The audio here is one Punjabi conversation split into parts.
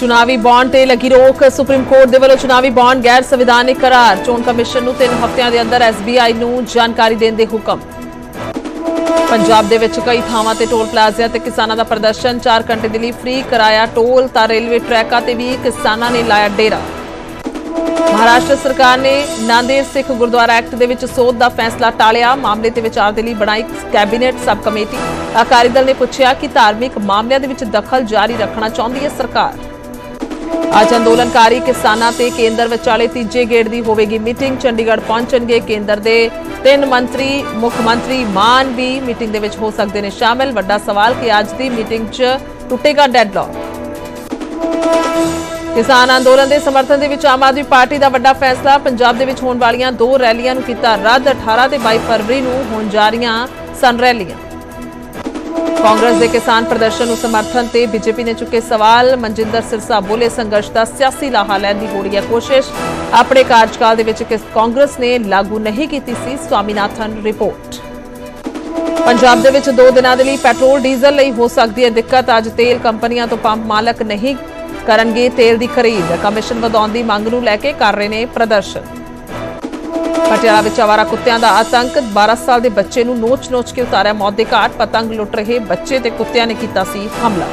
ਚੁਣਾਵੀ ਬੌਂਡ ਤੇ ਲੱਗੀ ਰੋਕ। ਸੁਪਰੀਮ ਕੋਰਟ ਦੇ ਵੱਲੋਂ ਚੁਣਾਵੀ ਬੌਂਡ ਗੈਰ ਸੰਵਿਧਾਨਿਕ ਕਰਾਰ। ਚੋਣ ਕਮਿਸ਼ਨ ਨੂੰ 3 ਹਫ਼ਤਿਆਂ ਦੇ ਅੰਦਰ ਐਸਬੀਆਈ ਨੂੰ ਜਾਣਕਾਰੀ ਦੇਣ ਦੇ ਹੁਕਮ। ਪੰਜਾਬ ਦੇ ਵਿੱਚ ਕਈ ਥਾਵਾਂ ਤੇ ਟੋਲ ਪਲਾਜ਼ਿਆਂ ਤੇ ਕਿਸਾਨਾਂ ਦਾ ਪ੍ਰਦਰਸ਼ਨ। 4 ਘੰਟੇ ਦੇ ਲਈ ਫ੍ਰੀ ਕਰਾਇਆ ਟੋਲ ਤਾਂ ਰੇਲਵੇ ਟਰੈਕਾਂ ਤੇ ਵੀ ਕਿਸਾਨਾਂ ਨੇ ਲਾਇਆ ਡੇਰਾ। ਮਹਾਰਾਸ਼ਟਰ ਸਰਕਾਰ ਨੇ ਨਾਂਦੇੜ ਸਿੱਖ ਗੁਰਦੁਆਰਾ ਐਕਟ ਦੇ ਵਿੱਚ ਸੋਧ ਦਾ ਫੈਸਲਾ ਟਾਲਿਆ। ਮਾਮਲੇ ਤੇ ਵਿਚਾਰ ਦੇ ਲਈ ਬਣਾਈ cabinet sub committee Akali Dal ਨੇ ਪੁੱਛਿਆ ਕਿ ਧਾਰਮਿਕ ਮਾਮਲਿਆਂ ਦੇ ਵਿੱਚ ਦਖਲ ਜਾਰੀ ਰੱਖਣਾ ਚਾਹੁੰਦੀ ਹੈ ਸਰਕਾਰ। ਅੱਜ ਅੰਦੋਲਨਕਾਰੀ ਕਿਸਾਨਾਂ ਤੇ ਕੇਂਦਰ ਵਿਚਾਲੇ ਤੀਜੇ ਗੇੜ ਦੀ ਹੋਵੇਗੀ ਮੀਟਿੰਗ। ਚੰਡੀਗੜ੍ਹ ਪਹੁੰਚਣਗੇ ਕੇਂਦਰ ਦੇ ਤਿੰਨ ਮੰਤਰੀ, ਮੁੱਖ ਮੰਤਰੀ, ਮਾਨ ਵੀ ਮੀਟਿੰਗ ਦੇ ਵਿੱਚ ਹੋ ਸਕਦੇ ਨੇ ਸ਼ਾਮਿਲ। ਵੱਡਾ ਸਵਾਲ ਕਿ ਅੱਜ ਦੀ ਮੀਟਿੰਗ 'ਚ ਟੁੱਟੇਗਾ ਡੈਡਲੌਕ? ਕਿਸਾਨ ਅੰਦੋਲਨ ਦੇ ਸਮਰਥਨ ਦੇ ਵਿੱਚ ਆਮ ਆਦਮੀ ਪਾਰਟੀ ਦਾ ਵੱਡਾ ਫੈਸਲਾ। ਪੰਜਾਬ ਦੇ ਵਿੱਚ ਹੋਣ ਵਾਲੀਆਂ ਦੋ ਰੈਲੀਆਂ ਨੂੰ ਕੀਤਾ ਰੱਦ। 18 ਤੇ 22 ਫਰਵਰੀ ਨੂੰ ਹੋਣ ਜਾ ਰਹੀਆਂ ਸਨ ਰੈਲੀਆਂ। ਕਾਂਗਰਸ ਦੇ ਕਿਸਾਨ ਪ੍ਰਦਰਸ਼ਨ ਨੂੰ ਸਮਰਥਨ ਤੇ ਬੀਜੇਪੀ ਨੇ ਚੁੱਕੇ ਸਵਾਲ। ਮਨਜਿੰਦਰ ਸਿਰਸਾ ਬੋਲੇ, ਸੰਘਰਸ਼ ਦਾ ਸਿਆਸੀ ਲਾਹਾ ਲੈਣ ਦੀ ਹੋ ਰਹੀ ਹੈ ਕੋਸ਼ਿਸ਼। ਆਪਣੇ ਕਾਰਜਕਾਲ ਦੇ ਵਿੱਚ ਕਾਂਗਰਸ ਨੇ ਲਾਗੂ ਨਹੀਂ ਕੀਤੀ ਸੀ, ਸਵਾਮੀਨਾਥਨ ਰਿਪੋਰਟ। ਪੰਜਾਬ ਦੇ ਵਿੱਚ 2 ਦਿਨਾਂ ਦੇ ਲਈ ਪੈਟਰੋਲ, ਡੀਜ਼ਲ ਲਈ ਹੋ ਸਕਦੀ ਹੈ ਦਿੱਕਤ। ਅੱਜ ਤੇਲ ਕੰਪਨੀਆਂ ਤੋਂ ਪੰਪ ਮਾਲਕ ਨਹੀਂ ਕਰਨਗੇ ਤੇਲ ਦੀ ਖਰੀਦ। ਕਮਿਸ਼ਨ ਵਧਾਉਣ ਦੀ ਮੰਗ ਨੂੰ ਲੈ ਕੇ ਕਰ ਰਹੇ ਨੇ ਪ੍ਰਦਰਸ਼ਨ। ਪਟਿਆਲਾ ਵਿੱਚ ਆਵਾਰਾ ਕੁੱਤਿਆਂ ਦਾ ਆਤੰਕ। 12 ਸਾਲ ਦੇ ਬੱਚੇ ਨੂੰ ਨੋਚ-ਨੋਚ ਕੇ ਉਤਾਰਿਆ ਮੌਤ ਦੇ ਘਾਟ। ਪਤੰਗ ਲੁੱਟ ਰਹੇ ਬੱਚੇ ਤੇ ਕੁੱਤਿਆਂ ਨੇ ਕੀਤਾ ਸੀ ਹਮਲਾ।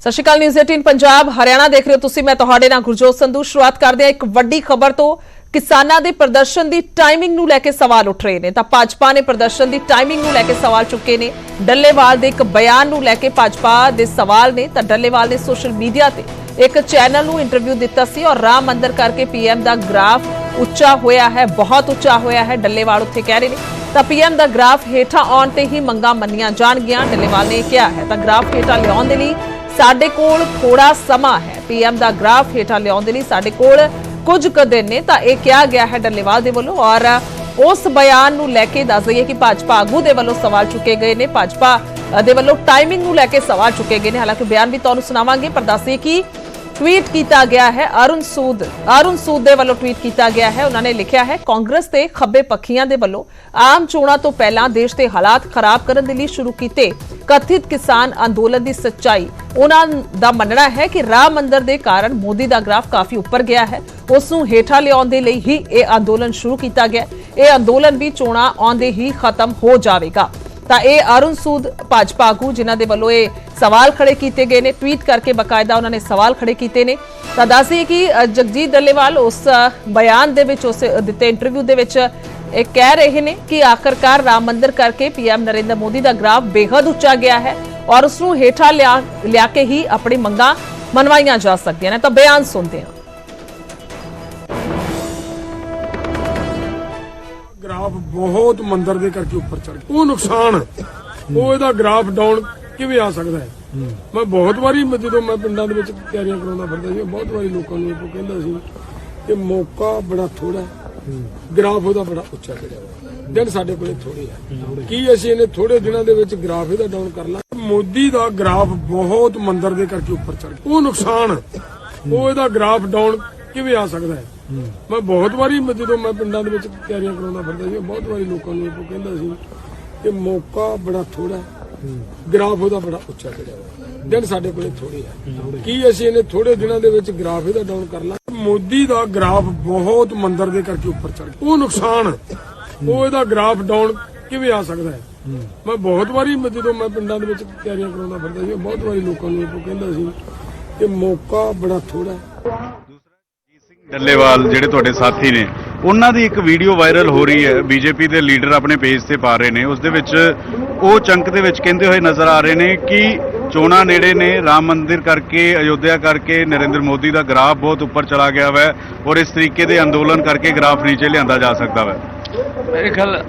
ਸਤਿ ਸ਼੍ਰੀ ਅਕਾਲ, ਨਿਊਜ਼ 18 ਪੰਜਾਬ, ਹਰਿਆਣਾ ਦੇਖ ਰਹੇ ਹੋ ਤੁਸੀਂ, ਮੈਂ ਤੁਹਾਡੇ ਨਾਲ ਗੁਰਜੋਤ ਸੰਧੂ। ਸ਼ੁਰੂਆਤ ਕਰਦੇ ਹਾਂ ਇੱਕ ਵੱਡੀ ਖਬਰ ਤੋਂ। ਕਿਸਾਨਾਂ ਦੇ ਪ੍ਰਦਰਸ਼ਨ ਦੀ ਟਾਈਮਿੰਗ ਨੂੰ ਲੈ ਕੇ ਸਵਾਲ ਉੱਠ ਰਹੇ ਨੇ। ਤਾਂ ਭਾਜਪਾ ਨੇ ਪ੍ਰਦਰਸ਼ਨ ਦੀ ਟਾਈਮਿੰਗ ਨੂੰ ਲੈ ਕੇ ਸਵਾਲ ਚੁੱਕੇ ਨੇ। ਡੱਲੇਵਾਲ ਦੇ ਇੱਕ ਬਿਆਨ ਨੂੰ ਲੈ ਕੇ ਭਾਜਪਾ ਦੇ ਸਵਾਲ ਨੇ। ਤਾਂ ਡੱਲੇਵਾਲ ਨੇ ਸੋਸ਼ਲ ਮੀਡੀਆ ਤੇ ਇੱਕ ਚੈਨਲ ਨੂੰ ਇੰਟਰਵਿਊ ਦਿੱਤਾ ਸੀ ਔਰ ਰਾਮ ਮੰਦਰ ਕਰਕੇ ਪੀਐਮ ਦਾ ਗ੍ਰਾਫ ਉੱਚਾ ਹੋਇਆ ਹੈ, ਬਹੁਤ ਉੱਚਾ ਹੋਇਆ ਹੈ, ਡੱਲੇਵਾਲ ਉੱਥੇ ਕਹਿ ਰਹੇ ਨੇ। ਤਾਂ ਪੀਐਮ ਦਾ ਗ੍ਰਾਫ ਹੇਠਾਂ ਆਉਣ ਤੇ ਹੀ ਮੰਗਾਂ ਮੰਨੀਆਂ ਜਾਣਗੀਆਂ, ਡੱਲੇਵਾਲ ਨੇ ਕਿਹਾ ਹੈ। ਤਾਂ ਗ੍ਰਾਫ ਹੇਠਾਂ ਲਿਆਉਣ ਦੇ ਲਈ ਸਾਡੇ ਕੋਲ ਥੋੜਾ ਸਮਾਂ ਹੈ। ਪੀਐਮ ਦਾ ਗ੍ਰਾਫ ਹੇਠਾਂ ਲਿਆਉਣ ਦੇ ਲਈ ਸਾਡੇ ਕੋਲ ਕੁਝ ਕੁ ਦਿਨ ਨੇ, ਤਾਂ ਇਹ ਕਿਹਾ ਗਿਆ ਹੈ ਡੱਲੇਵਾਲ ਦੇ ਵੱਲੋਂ ਔਰ ਉਸ ਬਿਆਨ ਨੂੰ ਲੈ ਕੇ ਦੱਸ ਦਈਏ ਕਿ ਭਾਜਪਾ ਆਗੂ ਦੇ ਵੱਲੋਂ ਸਵਾਲ ਚੁੱਕੇ ਗਏ ਨੇ, ਭਾਜਪਾ ਦੇ ਵੱਲੋਂ ਟਾਈਮਿੰਗ ਨੂੰ ਲੈ ਕੇ ਸਵਾਲ ਚੁੱਕੇ ਗਏ ਨੇ। ਹਾਲਾਂਕਿ ਬਿਆਨ ਵੀ ਤੁਹਾਨੂੰ ਸੁਣਾਵਾਂਗੇ, ਪਰ ਦੱਸੀਏ ਕਿ ਟਵੀਟ ਕੀਤਾ ਗਿਆ ਹੈ, ਅਰੁਣ ਸੂਦ ਅਰੁਣ ਸੂਦ ਦੇ ਵੱਲੋਂ ਟਵੀਟ ਕੀਤਾ ਗਿਆ ਹੈ, ਉਹਨਾਂ ਨੇ ਲਿਖਿਆ ਹੈ, ਕਾਂਗਰਸ ਤੇ ਖੱਬੇ ਪੱਖੀਆਂ ਦੇ ਵੱਲੋਂ ਆਮ ਚੋਣਾਂ ਤੋਂ ਪਹਿਲਾਂ ਦੇਸ਼ ਦੇ ਹਾਲਾਤ ਖਰਾਬ ਕਰਨ ਦੇ ਲਈ ਸ਼ੁਰੂ ਕੀਤੇ ਕਥਿਤ ਕਿਸਾਨ ਅੰਦੋਲਨ ਦੀ ਸੱਚਾਈ। ਉਹਨਾਂ ਦਾ ਮੰਨਣਾ ਹੈ ਕਿ ਰਾਮ ਮੰਦਰ ਦੇ ਕਾਰਨ ਮੋਦੀ ਦਾ ਗ੍ਰਾਫ ਕਾਫੀ ਉੱਪਰ ਗਿਆ ਹੈ। ਉਸ ਨੂੰ ਹੇਠਾਂ ਲਿਆਉਣ ਦੇ ਲਈ ਹੀ ਇਹ ਅੰਦੋਲਨ ਸ਼ੁਰੂ ਕੀਤਾ ਗਿਆ। ਇਹ ਅੰਦੋਲਨ ਵੀ ਚੋਣਾਂ ਆਉਂਦੇ ਹੀ ਖਤਮ ਹੋ ਜਾਵੇਗਾ। ਤਾਂ ਇਹ ਅਰੁਣ ਸੂਦ ਭਾਜਪਾ ਆਗੂ, ਜਿਨ੍ਹਾਂ ਦੇ ਵੱਲੋਂ ਇਹ ਸਵਾਲ ਖੜੇ ਕੀਤੇ ਗਏ ਨੇ। ਟਵੀਟ ਕਰਕੇ ਬਕਾਇਦਾ ਉਹਨਾਂ ਨੇ ਸਵਾਲ ਖੜੇ ਕੀਤੇ ਨੇ। ਤਾਂ ਦੱਸਦੀ ਕਿ ਜਗਜੀਤ ਡੱਲੇਵਾਲ ਉਸ ਬਿਆਨ ਦੇ ਵਿੱਚ, ਉਸ ਦਿੱਤੇ ਇੰਟਰਵਿਊ ਦੇ ਵਿੱਚ, ਇਹ ਕਹਿ ਰਹੇ ਨੇ ਕਿ ਆਖਰਕਾਰ ਰਾਮ ਮੰਦਰ ਕਰਕੇ ਪੀਐਮ ਨਰਿੰਦਰ ਮੋਦੀ ਦਾ ਗ੍ਰਾਫ ਬੇਹੱਦ ਉੱਚਾ ਗਿਆ ਹੈ ਔਰ ਉਸ ਨੂੰ ਹੇਠਾਂ ਲਿਆ ਲਿਆ ਕੇ ਹੀ ਆਪਣੀ ਮੰਗਾਂ ਮਨਵਾਈਆਂ ਜਾ ਸਕਦੀਆਂ ਨੇ। ਤਾਂ ਬਿਆਨ ਸੁਣਦੇ ਹਾਂ। ਗ੍ਰਾਫ ਬਹੁਤ ਮੰਦਰ ਦੇ ਕਰਕੇ ਉੱਪਰ ਚੜ ਗਿਆ ਉਹ ਨੁਕਸਾਨ ਉਹ ਇਹਦਾ ਗ੍ਰਾਫ ਡਾਊਨ ਕਿਵੇਂ ਆ ਸਕਦਾ ਹੈ? ਮੈਂ ਬਹੁਤ ਵਾਰੀ ਜਦੋਂ ਮੈਂ ਪਿੰਡਾਂ ਦੇ ਵਿੱਚ ਤਿਆਰੀਆਂ ਕਰਾਉਂਦਾ ਫਿਰਦਾ ਸੀ, ਬਹੁਤ ਵਾਰੀ ਲੋਕਾਂ ਨੂੰ ਇਹ ਕਹਿੰਦਾ ਸੀ ਕਿ ਮੌਕਾ ਬੜਾ ਥੋੜਾ ਗ੍ਰਾਫ ਉਹਦਾ ਬੜਾ ਉੱਚਾ ਚੜਿਆ ਦਿਨ ਸਾਡੇ ਕੋਲੇ ਥੋੜੇ ਆ। ਕੀ ਅਸੀਂ ਇਹਨੇ ਥੋੜੇ ਦਿਨਾਂ ਦੇ ਵਿੱਚ ਗ੍ਰਾਫ ਇਹਦਾ ਡਾਊਨ ਕਰ ਲਾਂ ਮੋਦੀ ਦਾ ਗ੍ਰਾਫ ਬਹੁਤ ਮੰਦਰ ਦੇ ਕਰਕੇ ਉੱਪਰ ਚੜ ਗਿਆ। ਉਹ ਨੁਕਸਾਨ ਉਹ ਇਹਦਾ ਗ੍ਰਾਫ ਡਾਊਨ ਕਿਵੇਂ ਆ ਸਕਦਾ ਹੈ? ਮੈਂ ਬਹੁਤ ਵਾਰੀ ਜਦੋਂ ਮੈਂ ਪਿੰਡਾਂ ਦੇ ਵਿੱਚ ਤਿਆਰੀਆਂ ਕਰਾਉਂਦਾ ਫਿਰਦਾ ਸੀ ਬਹੁਤ ਵਾਰੀ ਲੋਕਾਂ ਨੂੰ ਇਹ ਕਹਿੰਦਾ ਸੀ ਕਿ ਮੌਕਾ ਬੜਾ ਥੋੜਾ ਗ੍ਰਾਫ ਉਹਦਾ ਬੜਾ ਉੱਚਾ ਚੜਿਆ ਦਿਨ ਸਾਡੇ ਕੋਲੇ ਥੋੜੇ ਆ। ਕੀ ਅਸੀਂ ਇਹਨੇ ਥੋੜੇ ਦਿਨਾਂ ਦੇ ਵਿੱਚ ਗ੍ਰਾਫ ਇਹਦਾ ਡਾਊਨ ਕਰ ਲਾਂ? ਮੋਦੀ ਦਾ ਗ੍ਰਾਫ ਬਹੁਤ ਮੰਦਰ ਦੇ ਕਰਕੇ ਉੱਪਰ ਚੜ ਗਿਆ। ਉਹ ਨੁਕਸਾਨ ਉਹ ਇਹਦਾ ਗ੍ਰਾਫ ਡਾਊਨ ਕਿਵੇਂ ਆ ਸਕਦਾ ਹੈ? ਮੈਂ ਬਹੁਤ ਵਾਰੀ ਜਦੋਂ ਮੈਂ ਪਿੰਡਾਂ ਦੇ ਵਿੱਚ ਤਿਆਰੀਆਂ ਕਰਾਉਂਦਾ ਫਿਰਦਾ ਸੀ ਬਹੁਤ ਵਾਰੀ ਲੋਕਾਂ ਨੂੰ ਇਹ ਕਹਿੰਦਾ ਸੀ ਕਿ ਮੌਕਾ ਬੜਾ ਥੋੜਾ ਡੱਲੇਵਾਲ ਜਿਹੜੇ ਤੁਹਾਡੇ ਸਾਥੀ ਨੇ, ਉਹਨਾਂ ਦੀ ਇੱਕ ਵੀਡੀਓ ਵਾਇਰਲ ਹੋ ਰਹੀ ਹੈ। ਬੀਜੇਪੀ ਦੇ ਲੀਡਰ ਆਪਣੇ ਪੇਜ ਤੇ ਪਾ ਰਹੇ ਨੇ। ਉਸ ਦੇ ਵਿੱਚ ਉਹ ਚੰਕ ਦੇ ਵਿੱਚ ਕਹਿੰਦੇ ਹੋਏ ਨਜ਼ਰ ਆ ਰਹੇ ਨੇ ਕਿ ਚੋਣਾਂ ਨੇੜੇ ਨੇ, ਰਾਮ ਮੰਦਿਰ ਕਰਕੇ, ਅਯੋਧਿਆ ਕਰਕੇ, ਨਰਿੰਦਰ ਮੋਦੀ ਦਾ ਗ੍ਰਾਫ ਬਹੁਤ ਉੱਪਰ ਚਲਾ ਗਿਆ ਵੈ ਔਰ ਇਸ ਤਰੀਕੇ ਦੇ ਅੰਦੋਲਨ ਕਰਕੇ ਗ੍ਰਾਫ ਨੀਚੇ ਲਿਆਂਦਾ ਜਾ ਸਕਦਾ ਵੈ। ਮੇਰੇ ਖਿਆਲ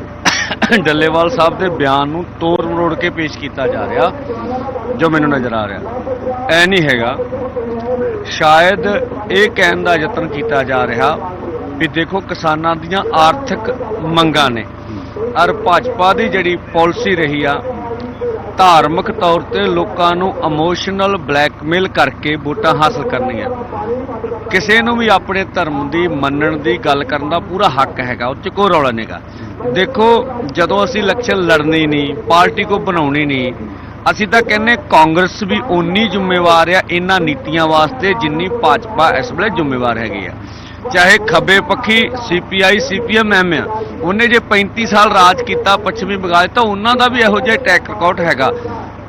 ਡੱਲੇਵਾਲ ਸਾਹਿਬ ਦੇ ਬਿਆਨ ਨੂੰ ਤੋੜ ਮਰੋੜ ਕੇ ਪੇਸ਼ ਕੀਤਾ ਜਾ ਰਿਹਾ, ਜੋ ਮੈਨੂੰ ਨਜ਼ਰ ਆ ਰਿਹਾ। ਐ ਨਹੀਂ ਹੈਗਾ ਸ਼ਾਇਦ ਇਹ ਕਹਿਣ ਦਾ ਯਤਨ ਕੀਤਾ ਜਾ ਰਿਹਾ ਵੀ ਦੇਖੋ ਕਿਸਾਨਾਂ ਦੀਆਂ ਆਰਥਿਕ ਮੰਗਾਂ ਨੇ। ਔਰ ਭਾਜਪਾ ਦੀ ਜਿਹੜੀ ਪਾਲਿਸੀ ਰਹੀ ਆ, ਧਾਰਮਿਕ ਤੌਰ ਤੇ ਲੋਕਾਂ ਨੂੰ ਇਮੋਸ਼ਨਲ ਬਲੈਕਮੇਲ ਕਰਕੇ ਵੋਟਾਂ ਹਾਸਲ ਕਰਨੀਆਂ। ਕਿਸੇ ਨੂੰ ਵੀ ਆਪਣੇ ਧਰਮ ਦੀ, ਮੰਨਣ ਦੀ ਗੱਲ ਕਰਨ ਦਾ ਪੂਰਾ ਹੱਕ ਹੈਗਾ, ਉਹ 'ਚ ਕੋਈ ਰੌਲਾ ਨਹੀਂਗਾ ਦੇਖੋ ਜਦੋਂ ਅਸੀਂ ਇਲੈਕਸ਼ਨ ਲੜਨੀ ਨਹੀਂ ਪਾਰਟੀ ਕੋ ਬਣਾਉਣੀ ਨਹੀਂ ਅਸੀਂ ਤਾਂ ਕਹਿੰਨੇ ਕਾਂਗਰਸ ਵੀ ਓਨੀ ਜ਼ਿੰਮੇਵਾਰ ਆ ਇਹਨਾਂ ਨੀਤੀਆਂ ਵਾਸਤੇ ਜਿੰਨੀ ਭਾਜਪਾ ਇਸ ਵੇਲੇ ਜ਼ਿੰਮੇਵਾਰ ਹੈਗੀ ਆ। ਚਾਹੇ ਖੱਬੇ ਪੱਖੀ ਸੀਪੀਆਈ ਸੀਪੀਐਮ ਐਮ ਆ। ਉਹਨੇ ਜੇ 35 ਸਾਲ ਰਾਜ ਕੀਤਾ ਪੱਛਮੀ ਬੰਗਾਲ, ਤਾਂ ਉਹਨਾਂ ਦਾ ਵੀ ਇਹੋ ਜਿਹਾ ਟੈਕ ਰਿਕਾਰਡ ਹੈਗਾ।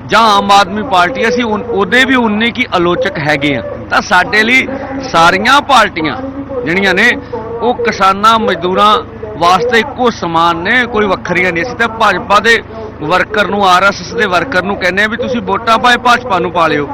ਜਾਂ ਆਮ ਆਦਮੀ ਪਾਰਟੀ, ਅਸੀਂ ਉਹਦੇ ਵੀ ਉਨੇ ਕੀ ਆਲੋਚਕ ਹੈਗੇ ਆ। ਤਾਂ ਸਾਡੇ ਲਈ ਸਾਰੀਆਂ ਪਾਰਟੀਆਂ ਜਿਹੜੀਆਂ ਨੇ, ਉਹ ਕਿਸਾਨਾਂ, ਮਜ਼ਦੂਰਾਂ ਵਾਸਤੇ ਇੱਕੋ ਸਮਾਨ ਨੇ, ਕੋਈ ਵੱਖਰੀਆਂ ਨਹੀਂ। ਅਸੀਂ ਤਾਂ ਭਾਜਪਾ ਦੇ ਵਰਕਰ ਨੂੰ ਆਰਐਸਐਸ ਦੇ ਵਰਕਰ ਨੂੰ ਕਹਿੰਦੇ ਆ ਵੀ ਤੁਸੀਂ ਵੋਟਾਂ ਪਾਏ, ਭਾਜਪਾ ਨੂੰ ਪਾ ਲਿਓ।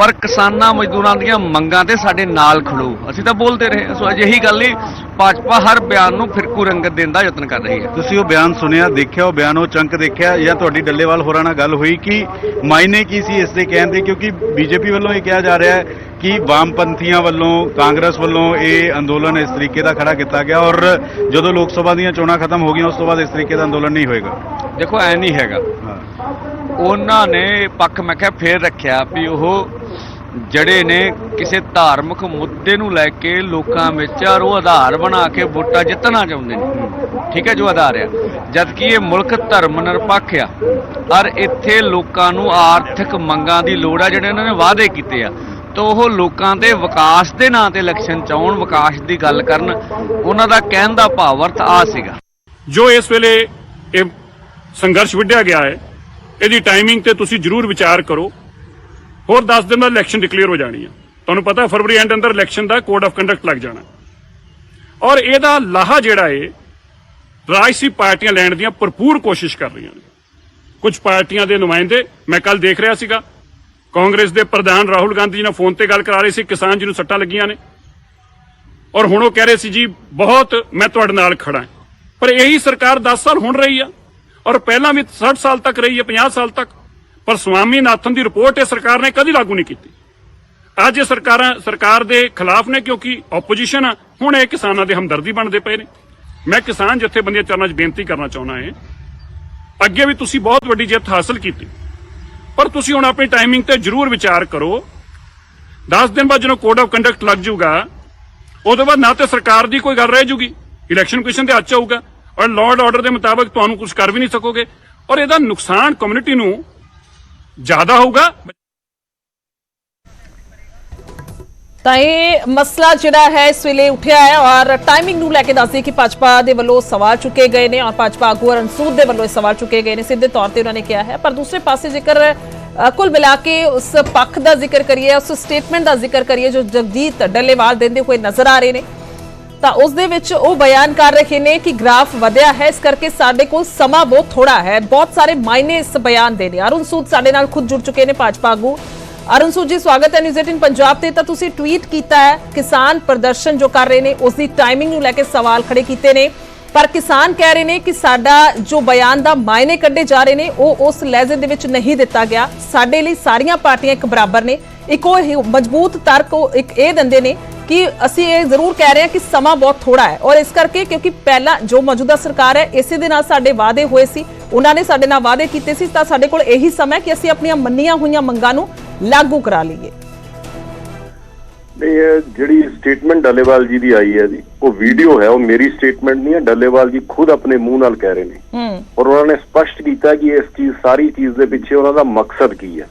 ਪਰ ਕਿਸਾਨਾਂ ਮਜ਼ਦੂਰਾਂ ਦੀਆਂ ਮੰਗਾਂ ਤੇ ਸਾਡੇ ਨਾਲ ਖੜੋ। ਅਸੀਂ ਤਾਂ ਬੋਲਦੇ ਰਹੇ ਸੋ ਅਜਿਹੀ ਗੱਲ ਹੀ ਭਾਜਪਾ ਹਰ ਬਿਆਨ ਨੂੰ ਫਿਰਕੂ ਰੰਗਤ ਦੇਣ ਦਾ ਯਤਨ ਕਰ ਰਹੀ ਹੈ। ਤੁਸੀਂ ਉਹ ਬਿਆਨ ਸੁਣਿਆ ਦੇਖਿਆ ਉਹ ਬਿਆਨ ਉਹ ਚੰਕ ਦੇਖਿਆ ਜਾਂ ਤੁਹਾਡੀ ਡੱਲੇਵਾਲ ਹੋਰਾਂ ਨਾਲ ਗੱਲ ਹੋਈ ਕਿ ਮਾਇਨੇ ਕੀ ਸੀ ਇਸ ਦੇ ਕਹਿਣ ਦੇ? ਕਿਉਂਕਿ ਬੀਜੇਪੀ ਵੱਲੋਂ ਇਹ ਕਿਹਾ ਜਾ ਰਿਹਾ ਹੈ ਕਿ ਵਾਮਪੰਥੀਆਂ ਵੱਲੋਂ ਕਾਂਗਰਸ ਵੱਲੋਂ ਇਹ ਅੰਦੋਲਨ ਇਸ ਤਰੀਕੇ ਦਾ ਖੜਾ ਕੀਤਾ ਗਿਆ ਔਰ ਜਦੋਂ ਲੋਕ ਸਭਾ ਦੀਆਂ ਚੋਣਾਂ ਖਤਮ ਹੋ ਗਈਆਂ ਉਸ ਤੋਂ ਬਾਅਦ ਇਸ ਤਰੀਕੇ ਦਾ ਅੰਦੋਲਨ ਨਹੀਂ ਹੋਏਗਾ। ਦੇਖੋ ਐ ਨਹੀਂ ਹੈਗਾ। ਉਹਨਾਂ ਨੇ ਪੱਖ ਮੈਂ ਕਿਹਾ ਫੇਰ ਰੱਖਿਆ ਵੀ ਉਹ ਜਿਹੜੇ ਨੇ ਕਿਸੇ ਧਾਰਮਿਕ ਮੁੱਦੇ ਨੂੰ ਲੈ ਕੇ ਲੋਕਾਂ ਵਿੱਚ ਔਰ ਉਹ ਆਧਾਰ ਬਣਾ ਕੇ ਵੋਟਾਂ ਜਿੱਤਣਾ ਚਾਹੁੰਦੇ ਨੇ। ਠੀਕ ਹੈ ਜੋ ਆਧਾਰ ਆ ਜਦ ਕਿ ਇਹ ਮੁਲਕ ਧਰਮ ਨਿਰਪੱਖ ਆ, ਔਰ ਇੱਥੇ ਲੋਕਾਂ ਨੂੰ ਆਰਥਿਕ ਮੰਗਾਂ ਦੀ ਲੋੜ ਆ, ਜਿਹੜੇ ਉਹਨਾਂ ਨੇ ਵਾਅਦੇ ਕੀਤੇ ਆ, ਤਾਂ ਉਹ ਲੋਕਾਂ ਦੇ ਵਿਕਾਸ ਦੇ ਨਾਂ ਤੇ ਇਲੈਕਸ਼ਨ ਚ ਵਿਕਾਸ ਦੀ ਗੱਲ ਕਰਨ, ਉਹਨਾਂ ਦਾ ਕਹਿਣ ਦਾ ਭਾਵ ਅਰਥ ਆ ਸੀਗਾ। ਜੋ ਇਸ ਵੇਲੇ ਇਹ ਸੰਘਰਸ਼ ਵਿੱਢਿਆ ਗਿਆ ਹੈ, ਇਹਦੀ ਟਾਈਮਿੰਗ ਤੇ ਤੁਸੀਂ ਜਰੂਰ ਵਿਚਾਰ ਕਰੋ। ਹੋਰ 10 ਦਿਨ ਬਾਅਦ ਇਲੈਕਸ਼ਨ ਡਿਕਲੇਅਰ ਹੋ ਜਾਣੀ ਆ। ਤੁਹਾਨੂੰ ਪਤਾ ਫਰਵਰੀ ਐਂਡ ਅੰਦਰ ਇਲੈਕਸ਼ਨ ਦਾ ਕੋਡ ਆਫ ਕੰਡਕਟ ਲੱਗ ਜਾਣਾ। ਔਰ ਇਹਦਾ ਲਾਹਾ ਜਿਹੜਾ ਏ, ਰਾਜਸੀ ਪਾਰਟੀਆਂ ਲੈਣ ਦੀਆਂ ਭਰਪੂਰ ਕੋਸ਼ਿਸ਼ ਕਰ ਰਹੀਆਂ ਨੇ। ਕੁਝ ਪਾਰਟੀਆਂ ਦੇ ਨੁਮਾਇੰਦੇ, ਮੈਂ ਕੱਲ ਦੇਖ ਰਿਹਾ ਸੀਗਾ, ਕਾਂਗਰਸ ਦੇ ਪ੍ਰਧਾਨ ਰਾਹੁਲ ਗਾਂਧੀ ਜੀ ਨਾਲ ਫੋਨ ਤੇ ਗੱਲ ਕਰਾ ਰਹੇ ਸੀ, ਕਿਸਾਨ ਜੀ ਨੂੰ ਸੱਟਾਂ ਲੱਗੀਆਂ ਨੇ। ਔਰ ਹੁਣ ਉਹ ਕਹਿ ਰਹੇ ਸੀ ਜੀ, ਬਹੁਤ ਮੈਂ ਤੁਹਾਡੇ ਨਾਲ ਖੜਾ ਪਰ ਇਹੀ ਸਰਕਾਰ 10 ਸਾਲ ਹੁਣ ਰਹੀ ਆ, ਔਰ ਪਹਿਲਾਂ ਵੀ 60 ਸਾਲ ਤੱਕ ਰਹੀ ਹੈ 50 ਸਾਲ ਤੱਕ। ਪਰ ਸਵਾਮੀਨਾਥਨ ਦੀ ਰਿਪੋਰਟ ਇਹ ਸਰਕਾਰ ਨੇ ਕਦੀ ਲਾਗੂ ਨਹੀਂ ਕੀਤੀ। ਅੱਜ ਇਹ ਸਰਕਾਰਾਂ ਸਰਕਾਰ ਦੇ ਖਿਲਾਫ ਨੇ ਕਿਉਂਕਿ ਆਪੋਜੀਸ਼ਨ ਆ, ਹੁਣ ਇਹ ਕਿਸਾਨਾਂ ਦੇ ਹਮਦਰਦੀ ਬਣਦੇ ਪਏ ਨੇ। ਮੈਂ ਕਿਸਾਨ ਜਥੇਬੰਦੀਆਂ ਚਰਨਾਂ 'ਚ ਬੇਨਤੀ ਕਰਨਾ ਚਾਹੁੰਦਾ ਹਾਂ, ਅੱਗੇ ਵੀ ਤੁਸੀਂ ਬਹੁਤ ਵੱਡੀ ਜਿੱਤ ਹਾਸਲ ਕੀਤੀ। ਪਰ ਤੁਸੀਂ ਹੁਣ ਆਪਣੀ ਟਾਈਮਿੰਗ ਤੇ ਜ਼ਰੂਰ ਵਿਚਾਰ ਕਰੋ। 10 ਦਿਨ ਬਾਅਦ ਜਦੋਂ ਕੋਡ ਆਫ ਕੰਡਕਟ ਲੱਗ ਜਾਊਗਾ, ਉਹਦੇ ਬਾਅਦ ਨਾ ਤੇ ਸਰਕਾਰ ਦੀ ਕੋਈ ਗੱਲ ਰਹਿ ਜੂਗੀ ਇਲੈਕਸ਼ਨ ਕਮਿਸ਼ਨ ਦੇ ਹੱਥ ਆਊਗਾ। ਔਰ ਲਾਰਡ ਆਰਡਰ ਦੇ ਮੁਤਾਬਕ ਤੁਹਾਨੂੰ ਕੁਝ ਕਰ ਵੀ ਨਹੀਂ ਸਕੋਗੇ। ਔਰ ਇਹਦਾ ਨੁਕਸਾਨ ਕਮਿਊਨਿਟੀ ਨੂੰ ਜ਼ਿਆਦਾ ਹੋਊਗਾ ਤਾਂ ਇਹ ਮਸਲਾ ਜਿਹੜਾ ਹੈ ਇਸ ਵੇਲੇ ਉੱਠਿਆ ਹੈ ਔਰ ਟਾਈਮਿੰਗ ਨੂੰ ਲੈ ਕੇ ਦੱਸਦੇ ਕਿ ਭਾਜਪਾ ਦੇ ਵੱਲੋਂ ਸਵਾਲ ਚੁੱਕੇ ਗਏ ਨੇ ਔਰ ਭਾਜਪਾ ਆਗੂ ਅਰਨ ਸੂਦ ਦੇ ਵੱਲੋਂ ਇਹ ਸਵਾਲ ਚੁੱਕੇ ਗਏ ਨੇ ਸਿੱਧੇ ਤੌਰ ਤੇ ਉਹਨਾਂ ਨੇ ਕਿਹਾ ਹੈ ਪਰ ਦੂਸਰੇ ਪਾਸੇ ਜੇਕਰ ਅ, ਕੁੱਲ ਮਿਲਾ ਕੇ ਉਸ ਪੱਖ ਦਾ ਜ਼ਿਕਰ ਕਰੀਏ ਉਸ ਸਟੇਟਮੈਂਟ ਦਾ ਜ਼ਿਕਰ ਕਰੀਏ ਜੋ ਜਗਜੀਤ ਡੱਲੇਵਾਲ ਦਿੰਦੇ ਹੋਏ ਨਜ਼ਰ ਆ ਰਹੇ ਨੇ ਤਾਂ ਉਸ ਦੇ ਵਿੱਚ ਉਹ ਬਿਆਨ ਕਰ ਰਹੇ ਨੇ ਕਿ ਗ੍ਰਾਫ ਵਧਿਆ ਹੈ। ਇਸ ਕਰਕੇ ਸਾਡੇ ਕੋਲ ਸਮਾਂ ਬਹੁਤ ਥੋੜਾ ਹੈ। ਬਹੁਤ ਸਾਰੇ ਮਾਇਨੇ ਇਸ ਬਿਆਨ ਦੇ ਨੇ। ਅਰੁਣ ਸੂਦ ਸਾਡੇ ਨਾਲ ਖੁਦ ਜੁੜ ਚੁੱਕੇ ਨੇ ਭਾਜਪਾ ਆਗੂ। ਅਰੁਣ ਸੂਦ ਜੀ, ਸਵਾਗਤ ਹੈ ਨਿਊਜ਼ 18 ਪੰਜਾਬ ਤੇ। ਤਾਂ ਤੁਸੀਂ ਟਵੀਟ ਕੀਤਾ ਹੈ, ਕਿਸਾਨ ਪ੍ਰਦਰਸ਼ਨ ਜੋ ਕਰ ਰਹੇ ਨੇ, ਉਸ ਦੀ ਟਾਈਮਿੰਗ ਨੂੰ ਲੈ ਕੇ ਸਵਾਲ ਖੜੇ ਕੀਤੇ ਨੇ। ਪਰ ਕਿਸਾਨ ਕਹਿ ਰਹੇ ਨੇ ਕਿ ਸਾਡਾ ਜੋ ਬਿਆਨ ਦਾ ਮਾਇਨੇ ਕੱਢੇ ਜਾ ਰਹੇ ਨੇ, ਉਹ ਉਸ ਲਹਿਜ਼ੇ ਦੇ ਵਿੱਚ ਨਹੀਂ ਦਿੱਤਾ ਗਿਆ। ਸਾਡੇ ਲਈ ਸਾਰੀਆਂ ਪਾਰਟੀਆਂ ਇੱਕ ਬਰਾਬਰ ਨੇ। ਇੱਕ ਉਹ ਹੀ ਮਜ਼ਬੂਤ ਤਰਕ ਉਹ ਇੱਕ ਇਹ ਦਿੰਦੇ ਨੇ ਕਿ ਅਸੀਂ ਇਹ ਜ਼ਰੂਰ ਕਹਿ ਰਹੇ ਹਾਂ ਕਿ ਸਮਾਂ ਬਹੁਤ ਥੋੜਾ ਹੈ ਔਰ ਇਸ ਕਰਕੇ ਕਿਉਂਕਿ ਪਹਿਲਾਂ ਜੋ ਮੌਜੂਦਾ ਸਰਕਾਰ ਹੈ ਇਸੇ ਦੇ ਨਾਲ ਸਾਡੇ ਵਾਅਦੇ ਹੋਏ ਸੀ ਉਹਨਾਂ ਨੇ ਸਾਡੇ ਨਾਲ ਵਾਅਦੇ ਕੀਤੇ ਸੀ ਤਾਂ ਸਾਡੇ ਕੋਲ ਇਹੀ ਸਮਾਂ ਕਿ ਅਸੀਂ ਆਪਣੀਆਂ ਮੰਨੀਆਂ ਹੋਈਆਂ ਮੰਗਾਂ ਨੂੰ ਲਾਗੂ ਕਰਾ ਲਈਏ। ਇਹ ਜਿਹੜੀ ਸਟੇਟਮੈਂਟ ਡੱਲੇਵਾਲ ਜੀ ਦੀ ਆਈ ਹੈ ਜੀ ਉਹ ਵੀਡੀਓ ਹੈ ਉਹ ਮੇਰੀ ਸਟੇਟਮੈਂਟ ਨਹੀਂ ਹੈ ਡੱਲੇਵਾਲ ਜੀ ਖੁਦ ਆਪਣੇ ਮੂੰਹ ਨਾਲ ਕਹਿ ਰਹੇ ਨੇ। ਹੂੰ। ਔਰ ਉਹਨਾਂ ਨੇ ਸਪਸ਼ਟ ਕੀਤਾ ਕਿ ਇਸ ਚੀਜ਼ ਸਾਰੀ ਚੀਜ਼ ਦੇ ਪਿੱਛੇ ਉਹਨਾਂ ਦਾ ਮਕਸਦ ਕੀ ਹੈ।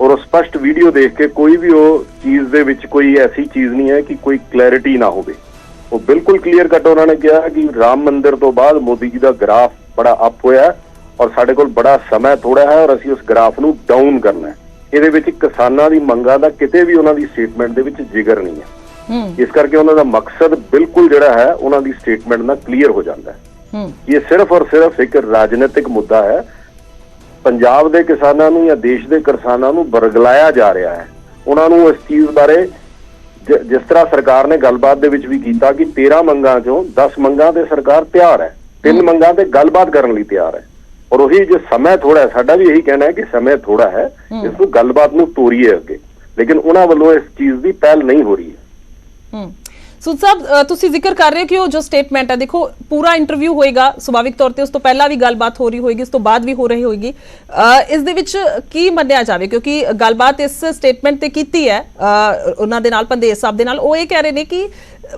ਔਰ ਉਹ ਸਪਸ਼ਟ ਵੀਡੀਓ ਦੇਖ ਕੇ ਕੋਈ ਵੀ ਉਹ ਚੀਜ਼ ਦੇ ਵਿੱਚ ਕੋਈ ਐਸੀ ਚੀਜ਼ ਨਹੀਂ ਹੈ ਕਿ ਕੋਈ ਕਲੈਰਿਟੀ ਨਾ ਹੋਵੇ। ਉਹ ਬਿਲਕੁਲ ਕਲੀਅਰ ਕੱਟ ਉਹਨਾਂ ਨੇ ਕਿਹਾ ਕਿ ਰਾਮ ਮੰਦਿਰ ਤੋਂ ਬਾਅਦ ਮੋਦੀ ਜੀ ਦਾ ਗ੍ਰਾਫ ਬੜਾ ਅਪ ਹੋਇਆ ਔਰ ਸਾਡੇ ਕੋਲ ਬੜਾ ਸਮਾਂ ਥੋੜਾ ਹੈ ਔਰ ਅਸੀਂ ਉਸ ਗ੍ਰਾਫ ਨੂੰ ਡਾਊਨ ਕਰਨਾ ਹੈ। ਇਹਦੇ ਵਿੱਚ ਕਿਸਾਨਾਂ ਦੀ ਮੰਗਾਂ ਦਾ ਕਿਤੇ ਵੀ ਉਹਨਾਂ ਦੀ ਸਟੇਟਮੈਂਟ ਦੇ ਵਿੱਚ ਜ਼ਿਕਰ ਨਹੀਂ ਹੈ। ਇਸ ਕਰਕੇ ਉਹਨਾਂ ਦਾ ਮਕਸਦ ਬਿਲਕੁਲ ਜਿਹੜਾ ਹੈ ਉਹਨਾਂ ਦੀ ਸਟੇਟਮੈਂਟ ਨਾਲ ਕਲੀਅਰ ਹੋ ਜਾਂਦਾ ਹੂੰ। ਇਹ ਸਿਰਫ ਔਰ ਸਿਰਫ ਇੱਕ ਰਾਜਨੀਤਿਕ ਮੁੱਦਾ ਹੈ ਪੰਜਾਬ ਦੇ ਕਿਸਾਨਾਂ ਨੂੰ ਜਾਂ ਦੇਸ਼ ਦੇ ਕਿਸਾਨਾਂ ਨੂੰ ਬਰਗਲਾਇਆ ਜਾ ਰਿਹਾ ਹੈ। ਉਹਨਾਂ ਨੂੰ ਇਸ ਚੀਜ਼ ਬਾਰੇ ਜਿਸ ਤਰ੍ਹਾਂ ਸਰਕਾਰ ਨੇ ਗੱਲਬਾਤ ਦੇ ਵਿੱਚ ਵੀ ਕੀਤਾ ਕਿ 13 ਮੰਗਾਂ ਚੋਂ 10 ਮੰਗਾਂ ਤੇ ਸਰਕਾਰ ਤਿਆਰ ਹੈ। ਤਿੰਨ ਮੰਗਾਂ ਤੇ ਗੱਲਬਾਤ ਕਰਨ ਲਈ ਤਿਆਰ ਹੈ। ਔਰ ਉਹੀ ਜੇ ਸਮਾਂ ਥੋੜਾ ਹੈ ਸਾਡਾ ਵੀ ਇਹੀ ਕਹਿਣਾ ਹੈ ਕਿ ਸਮਾਂ ਥੋੜਾ ਹੈ। ਇਸ ਨੂੰ ਗੱਲਬਾਤ ਨੂੰ ਤੋਰੀਏ ਅੱਗੇ। ਲੇਕਿਨ ਉਹਨਾਂ ਵੱਲੋਂ ਇਸ ਚੀਜ਼ ਦੀ ਪਹਿਲ ਨਹੀਂ ਹੋ ਰਹੀ ਹੈ। ਹੂੰ। ਸੂਦ ਸਾਹਿਬ ਤੁਸੀਂ ਜ਼ਿਕਰ ਕਰ ਰਹੇ ਹੋ ਕਿ ਉਹ ਜੋ ਸਟੇਟਮੈਂਟ ਹੈ ਦੇਖੋ ਪੂਰਾ ਇੰਟਰਵਿਊ ਹੋਏਗਾ ਸੁਭਾਵਿਕ ਤੌਰ ਤੇ ਉਸ ਤੋਂ ਪਹਿਲਾਂ ਵੀ ਗੱਲਬਾਤ ਹੋ ਰਹੀ ਹੋਏਗੀ ਉਸ ਤੋਂ ਬਾਅਦ ਵੀ ਹੋ ਰਹੀ ਹੋਏਗੀ। ਅ, ਇਸ ਦੇ ਵਿੱਚ ਕੀ ਮੰਨਿਆ ਜਾਵੇ? ਕਿਉਂਕਿ ਗੱਲਬਾਤ ਇਸ ਸਟੇਟਮੈਂਟ ਤੇ ਕੀਤੀ ਹੈ ਅ, ਉਹਨਾਂ ਦੇ ਨਾਲ ਪੰਦੇਸ਼ ਸਾਹਿਬ ਦੇ ਨਾਲ। ਉਹ ਇਹ ਕਹਿ ਰਹੇ ਨੇ ਕਿ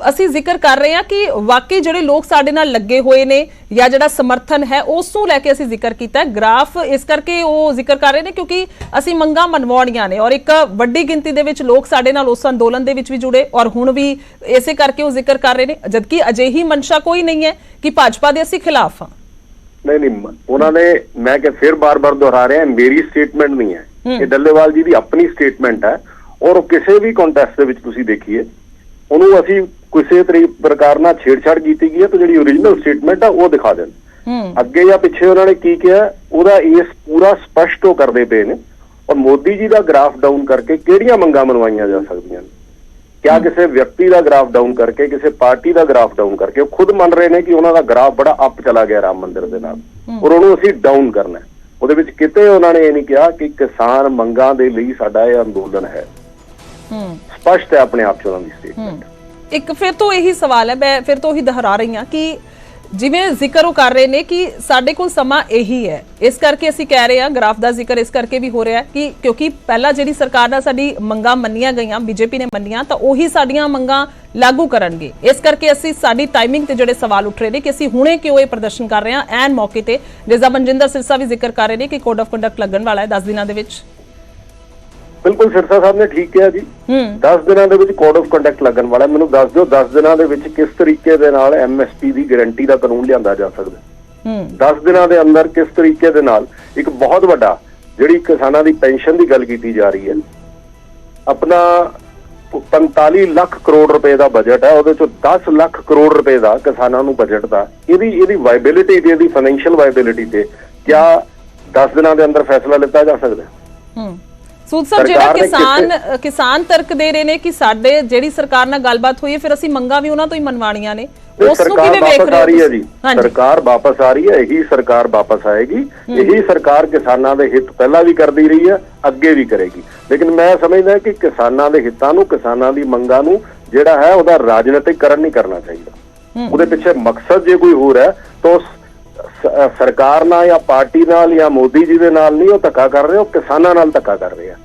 ਅਸੀਂ ਜ਼ਿਕਰ ਕਰ ਰਹੇ ਹਾਂ ਕਿ ਵਾਕਈ ਜਿਹੜੇ ਲੋਕ ਸਾਡੇ ਨਾਲ ਲੱਗੇ ਹੋਏ ਨੇ ਜਾਂ ਜਿਹੜਾ ਸਮਰਥਨ ਹੈ ਉਸ ਨੂੰ ਲੈ ਕੇ ਅਸੀਂ ਜ਼ਿਕਰ ਕੀਤਾ ਗ੍ਰਾਫ ਇਸ ਕਰਕੇ ਉਹ ਜ਼ਿਕਰ ਕਰ ਰਹੇ ਨੇ ਕਿਉਂਕਿ ਅਸੀਂ ਮੰਗਾਂ ਮਨਵਾਉਣੀਆਂ ਨੇ ਔਰ ਇੱਕ ਵੱਡੀ ਗਿਣਤੀ ਦੇ ਵਿੱਚ ਲੋਕ ਸਾਡੇ ਨਾਲ ਉਸ ਅੰਦੋਲਨ ਦੇ ਵਿੱਚ ਵੀ ਜੁੜੇ ਔਰ ਹੁਣ ਵੀ ਇਸੇ ਕਰਕੇ ਉਹ ਜ਼ਿਕਰ ਕਰ ਰਹੇ ਨੇ ਜਦਕਿ ਅਜਿਹੀ ਮਨਸ਼ਾ ਕੋਈ ਨਹੀਂ ਹੈ ਕਿ ਭਾਜਪਾ ਦੇ ਅਸੀਂ ਖਿਲਾਫ ਹਾਂ। ਨਹੀਂ ਨਹੀਂ ਉਹਨਾਂ ਨੇ ਮੈਂ ਕਿ ਫਿਰ ਬਾਰ-ਬਾਰ ਦੁਹਰਾ ਰਿਹਾ ਮੇਰੀ ਸਟੇਟਮੈਂਟ ਨਹੀਂ ਹੈ। ਇਹ ਡੱਲੇਵਾਲ ਜੀ ਦੀ ਆਪਣੀ ਸਟੇਟਮੈਂਟ ਹੈ ਔਰ ਕਿਸੇ ਵੀ ਕੰਟੈਸਟ ਦੇ ਵਿੱਚ ਤੁਸੀਂ ਦੇਖੀਏ ਉਹਨੂੰ ਅਸੀਂ ਕਿਸੇ ਤਰੀ ਪ੍ਰਕਾਰ ਨਾਲ ਛੇੜਛਾੜ ਕੀਤੀ ਗਈ ਹੈ ਤਾਂ ਜਿਹੜੀ ਓਰੀਜਨਲ ਸਟੇਟਮੈਂਟ ਆ ਉਹ ਦਿਖਾ ਦੇਣ। ਹੂੰ। ਅੱਗੇ ਜਾਂ ਪਿੱਛੇ ਉਹਨਾਂ ਨੇ ਕੀ ਕਿਹਾ ਉਹਦਾ ਇਸ ਪੂਰਾ ਸਪਸ਼ਟ ਉਹ ਕਰਦੇ ਪਏ ਨੇ। ਔਰ ਮੋਦੀ ਜੀ ਦਾ ਗ੍ਰਾਫ ਡਾਊਨ ਕਰਕੇ ਕਿਹੜੀਆਂ ਮੰਗਾਂ ਮਨਵਾਈਆਂ ਜਾ ਸਕਦੀਆਂ ਨੇ? ਕਿਆ ਕਿਸੇ ਵਿਅਕਤੀ ਦਾ ਗ੍ਰਾਫ ਡਾਊਨ ਕਰਕੇ ਕਿਸੇ ਪਾਰਟੀ ਦਾ ਗ੍ਰਾਫ ਡਾਊਨ ਕਰਕੇ ਉਹ ਖੁਦ ਮੰਨ ਰਹੇ ਨੇ ਕਿ ਉਹਨਾਂ ਦਾ ਗ੍ਰਾਫ ਬੜਾ ਅਪ ਚਲਾ ਗਿਆ ਰਾਮ ਮੰਦਿਰ ਦੇ ਨਾਲ। ਔਰ ਉਹਨੂੰ ਅਸੀਂ ਡਾਊਨ ਕਰਨਾ ਹੈ। ਉਹਦੇ ਵਿੱਚ ਕਿਤੇ ਉਹਨਾਂ ਨੇ ਇਹ ਨਹੀਂ ਕਿਹਾ ਕਿ ਕਿਸਾਨ ਮੰਗਾਂ ਦੇ ਲਈ ਸਾਡਾ ਇਹ ਅੰਦੋਲਨ ਹੈ। ਹੂੰ। ਸਪਸ਼ਟ ਹੈ ਆਪਣੇ ਆਪ ਚ ਉਹਨਾਂ ਦੀ ਸਟੇਟਮੈਂਟ ਇੱਕ ਫਿਰ ਤੋਂ ਇਹੀ ਸਵਾਲ ਹੈ, ਮੈਂ ਫਿਰ ਤੋਂ ਉਹੀ ਦੁਹਰਾ ਰਹੀ ਹਾਂ ਕਿ ਜਿਵੇਂ ਜ਼ਿਕਰ ਉਹ ਕਰ ਰਹੇ ਨੇ ਕਿ ਸਾਡੇ ਕੋਲ ਸਮਾਂ ਇਹੀ ਹੈ। ਇਸ ਕਰਕੇ ਅਸੀਂ ਕਹਿ ਰਹੇ ਹਾਂ, ਗ੍ਰਾਫ ਦਾ ਜ਼ਿਕਰ ਇਸ ਕਰਕੇ ਵੀ ਹੋ ਰਿਹਾ ਹੈ ਕਿ ਕਿਉਂਕਿ ਪਹਿਲਾਂ ਜਿਹੜੀ ਸਰਕਾਰ ਨਾਲ ਸਾਡੀ ਮੰਗਾਂ ਮੰਨੀਆਂ ਗਈਆਂ, ਬੀਜੇਪੀ ਨੇ ਮੰਨੀਆਂ, ਤਾਂ ਉਹੀ ਸਾਡੀਆਂ ਮੰਗਾਂ ਲਾਗੂ ਕਰਨਗੇ। ਇਸ ਕਰਕੇ ਅਸੀਂ ਸਾਡੀ ਟਾਈਮਿੰਗ ਤੇ ਜਿਹੜੇ ਸਵਾਲ ਉੱਠ ਰਹੇ ਨੇ ਕਿ ਅਸੀਂ ਹੁਣੇ ਕਿਉਂ ਇਹ ਪ੍ਰਦਰਸ਼ਨ ਕਰ ਰਹੇ ਹਾਂ, ਐਨ ਮੌਕੇ ਤੇ। ਜਿਸਦਾ ਮਨਜਿੰਦਰ ਸਿਰਸਾ ਵੀ ਜ਼ਿਕਰ ਕਰ ਰਹੇ ਨੇ ਕਿ ਕੋਡ ਆਫ ਕੰਡਕਟ ਲੱਗਣ ਵਾਲਾ ਹੈ 10 ਦਿਨਾਂ ਦੇ ਵਿੱਚ। ਬਿਲਕੁਲ ਸਿਰਸਾ ਸਾਹਿਬ ਨੇ ਠੀਕ ਕਿਹਾ ਜੀ। ਹੂੰ। 10 ਦਿਨਾਂ ਦੇ ਵਿੱਚ ਕੋਡ ਆਫ ਕੰਡਕਟ ਲੱਗਣ ਵਾਲਾ। ਮੈਨੂੰ ਦੱਸ ਦਿਓ 10 ਦਿਨਾਂ ਦੇ ਵਿੱਚ ਕਿਸ ਤਰੀਕੇ ਦੇ ਨਾਲ ਐਮਐਸਪੀ ਦੀ ਗਾਰੰਟੀ ਦਾ ਕਾਨੂੰਨ ਲਿਆਂਦਾ ਜਾ ਸਕਦਾ ਹੈ। ਹੂੰ। 10 ਦਿਨਾਂ ਦੇ ਅੰਦਰ ਕਿਸ ਤਰੀਕੇ ਦੇ ਨਾਲ ਇੱਕ ਬਹੁਤ ਵੱਡਾ ਜਿਹੜੀ ਕਿਸਾਨਾਂ ਦੀ ਪੈਨਸ਼ਨ ਦੀ ਗੱਲ ਕੀਤੀ ਜਾ ਰਹੀ ਹੈ। ਆਪਣਾ 45 ਲੱਖ ਕਰੋੜ ਰੁਪਏ ਦਾ ਬਜਟ ਹੈ। ਉਹਦੇ ਚੋਂ 10 ਲੱਖ ਕਰੋੜ ਰੁਪਏ ਦਾ ਕਿਸਾਨਾਂ ਨੂੰ ਬਜਟ ਦਾ। ਇਹਦੀ ਇਹਦੀ ਵਾਇਬਿਲਿਟੀ ਤੇ ਇਹਦੀ ਫਾਈਨੈਂਸ਼ੀਅਲ ਵਾਇਬਿਲਿਟੀ ਤੇ ਕਿਆ 10 ਦਿਨਾਂ ਦੇ ਅੰਦਰ ਫੈਸਲਾ ਲਿੱਤਾ ਜਾ ਸਕਦਾ ਹੂੰ। ਸੂਦ ਸਾਹਿਬ ਜਿਹੜਾ ਕਿਸਾਨ ਕਿਸਾਨ ਤਰਕ ਦੇ ਰਹੇ ਨੇ ਕਿ ਸਾਡੇ ਜਿਹੜੀ ਸਰਕਾਰ ਨਾਲ ਗੱਲਬਾਤ ਹੋਈ ਹੈ ਫਿਰ ਅਸੀਂ ਮੰਗਾਂ ਵੀ ਉਹਨਾਂ ਤੋਂ ਹੀ ਮਨਵਾਣੀਆਂ ਨੇ। ਉਸ ਨੂੰ ਕਿਵੇਂ ਵੇਖ ਰਹੇ ਹੋ ਸਰਕਾਰ ਵਾਪਸ ਆ ਰਹੀ ਹੈ ਇਹੀ ਸਰਕਾਰ ਵਾਪਸ ਆਏਗੀ। ਇਹੀ ਸਰਕਾਰ ਕਿਸਾਨਾਂ ਦੇ ਹਿੱਤ ਪਹਿਲਾਂ ਵੀ ਕਰਦੀ ਰਹੀ ਹੈ ਅੱਗੇ ਵੀ ਕਰੇਗੀ। ਲੇਕਿਨ ਮੈਂ ਸਮਝਦਾ ਕਿ ਕਿਸਾਨਾਂ ਦੇ ਹਿੱਤਾਂ ਨੂੰ ਕਿਸਾਨਾਂ ਦੀ ਮੰਗਾਂ ਨੂੰ ਜਿਹੜਾ ਹੈ ਉਹਦਾ ਰਾਜਨੀਤਿਕਕਰਨ ਨਹੀਂ ਕਰਨਾ ਚਾਹੀਦਾ। ਉਹਦੇ ਪਿੱਛੇ ਮਕਸਦ ਜੇ ਕੋਈ ਹੋਰ ਹੈ ਤਾਂ ਉਸ ਸਰਕਾਰ ਨਾਲ ਜਾਂ ਪਾਰਟੀ ਨਾਲ ਜਾਂ ਮੋਦੀ ਜੀ ਦੇ ਨਾਲ ਨਹੀਂ ਉਹ ਧੱਕਾ ਕਰ ਰਹੇ ਉਹ ਕਿਸਾਨਾਂ ਨਾਲ ਧੱਕਾ ਕਰ ਰਹੇ ਆ।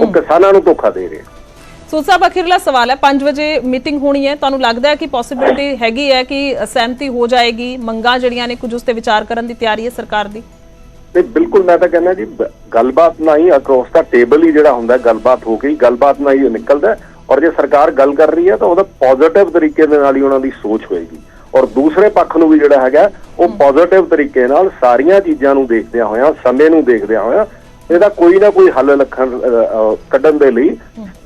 ਉਹ ਕਿਸਾਨਾਂ ਨੂੰ ਧੋਖਾ ਦੇ ਰਹੇ ਸੂਦ ਸਾਹਿਬ ਅਖੀਰਲਾ ਸਵਾਲ ਹੈ 5 ਵਜੇ ਮੀਟਿੰਗ ਹੋਣੀ ਹੈ ਤੁਹਾਨੂੰ ਲੱਗਦਾ ਹੈ ਕਿ ਪੋਸਿਬਿਲਿਟੀ ਹੈਗੀ ਹੈ ਕਿ ਸਹਿਮਤੀ ਹੋ ਜਾਏਗੀ? ਮੰਗਾਂ ਜਿਹੜੀਆਂ ਨੇ ਕੁਝ ਉਸ ਤੇ ਵਿਚਾਰ ਕਰਨ ਦੀ ਤਿਆਰੀ ਹੈ ਸਰਕਾਰ ਦੀ? ਤੇ ਬਿਲਕੁਲ ਮੈਂ ਤਾਂ ਕਹਿੰਦਾ ਜੀ ਗੱਲਬਾਤ ਨਾਲ ਹੀ ਅਕ੍ਰੋਸ ਦਾ ਟੇਬਲ ਹੀ ਜਿਹੜਾ ਹੁੰਦਾ ਗੱਲਬਾਤ ਹੋ ਗਈ ਗੱਲਬਾਤ ਨਾਲ ਹੀ ਨਿਕਲਦਾ ਔਰ ਜੇ ਸਰਕਾਰ ਗੱਲ ਕਰ ਰਹੀ ਹੈ ਤਾਂ ਉਹਦਾ ਪੋਜ਼ਿਟਿਵ ਤਰੀਕੇ ਦੇ ਨਾਲ ਹੀ ਉਹਨਾਂ ਦੀ ਸੋਚ ਹੋਏਗੀ। ਔਰ ਦੂਸਰੇ ਪੱਖ ਨੂੰ ਵੀ ਜਿਹੜਾ ਹੈਗਾ ਉਹ ਪੋਜ਼ਿਟਿਵ ਤਰੀਕੇ ਨਾਲ ਸਾਰੀਆਂ ਚੀਜ਼ਾਂ ਨੂੰ ਦੇਖਦਿਆਂ ਹੋਇਆਂ ਸਮੇਂ ਨੂੰ ਦੇਖਦਿਆਂ ਹੋਇਆਂ ਇਹਦਾ ਕੋਈ ਨਾ ਕੋਈ ਹੱਲ ਲੱਖਣ ਕੱਢਣ ਦੇ ਲਈ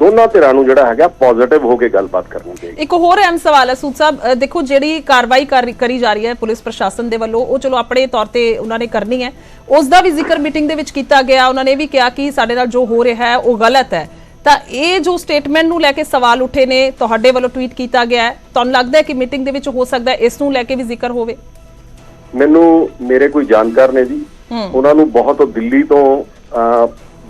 ਦੋਨਾਂ ਧਿਰਾਂ ਨੂੰ ਜਿਹੜਾ ਹੈਗਾ ਪੋਜ਼ਿਟਿਵ ਹੋ ਕੇ ਗੱਲਬਾਤ ਕਰਨੀ ਚਾਹੀਦੀ। ਇੱਕ ਹੋਰ ਅਹਿਮ ਸਵਾਲ ਹੈ ਸੂਦ ਸਾਹਿਬ ਦੇਖੋ ਜਿਹੜੀ ਕਾਰਵਾਈ ਕਰ- ਕਰੀ ਜਾ ਰਹੀ ਹੈ ਪੁਲਿਸ ਪ੍ਰਸ਼ਾਸਨ ਦੇ ਵੱਲੋਂ ਉਹ ਚਲੋ ਆਪਣੇ ਤੌਰ ਤੇ ਉਹਨਾਂ ਨੇ ਕਰਨੀ ਹੈ। ਉਸ ਦਾ ਵੀ ਜ਼ਿਕਰ ਮੀਟਿੰਗ ਦੇ ਵਿੱਚ ਕੀਤਾ ਗਿਆ ਉਹਨਾਂ ਨੇ ਵੀ ਕਿਹਾ ਕਿ ਸਾਡੇ ਨਾਲ ਜੋ ਹੋ ਰਿਹਾ ਹੈ ਉਹ ਗਲਤ ਹੈ। ਤਾਂ ਇਹ ਜੋ ਸਟੇਟਮੈਂਟ ਨੂੰ ਲੈ ਕੇ ਸਵਾਲ ਉੱਠੇ ਨੇ ਤੁਹਾਡੇ ਵੱਲੋਂ ਟਵੀਟ ਕੀਤਾ ਗਿਆ ਹੈ। ਤੁਹਾਨੂੰ ਲੱਗਦਾ ਹੈ ਕਿ ਮੀਟਿੰਗ ਦੇ ਵਿੱਚ ਹੋ ਸਕਦਾ ਹੈ ਇਸ ਨੂੰ ਲੈ ਕੇ ਵੀ ਜ਼ਿਕਰ ਹੋਵੇ? ਮੈਨੂੰ ਮੇਰੇ ਕੋਈ ਜਾਣਕਾਰ ਨੇ ਜੀ। ਉਹਨਾਂ ਨੂੰ ਬਹੁਤ ਦਿੱਲੀ ਤੋਂ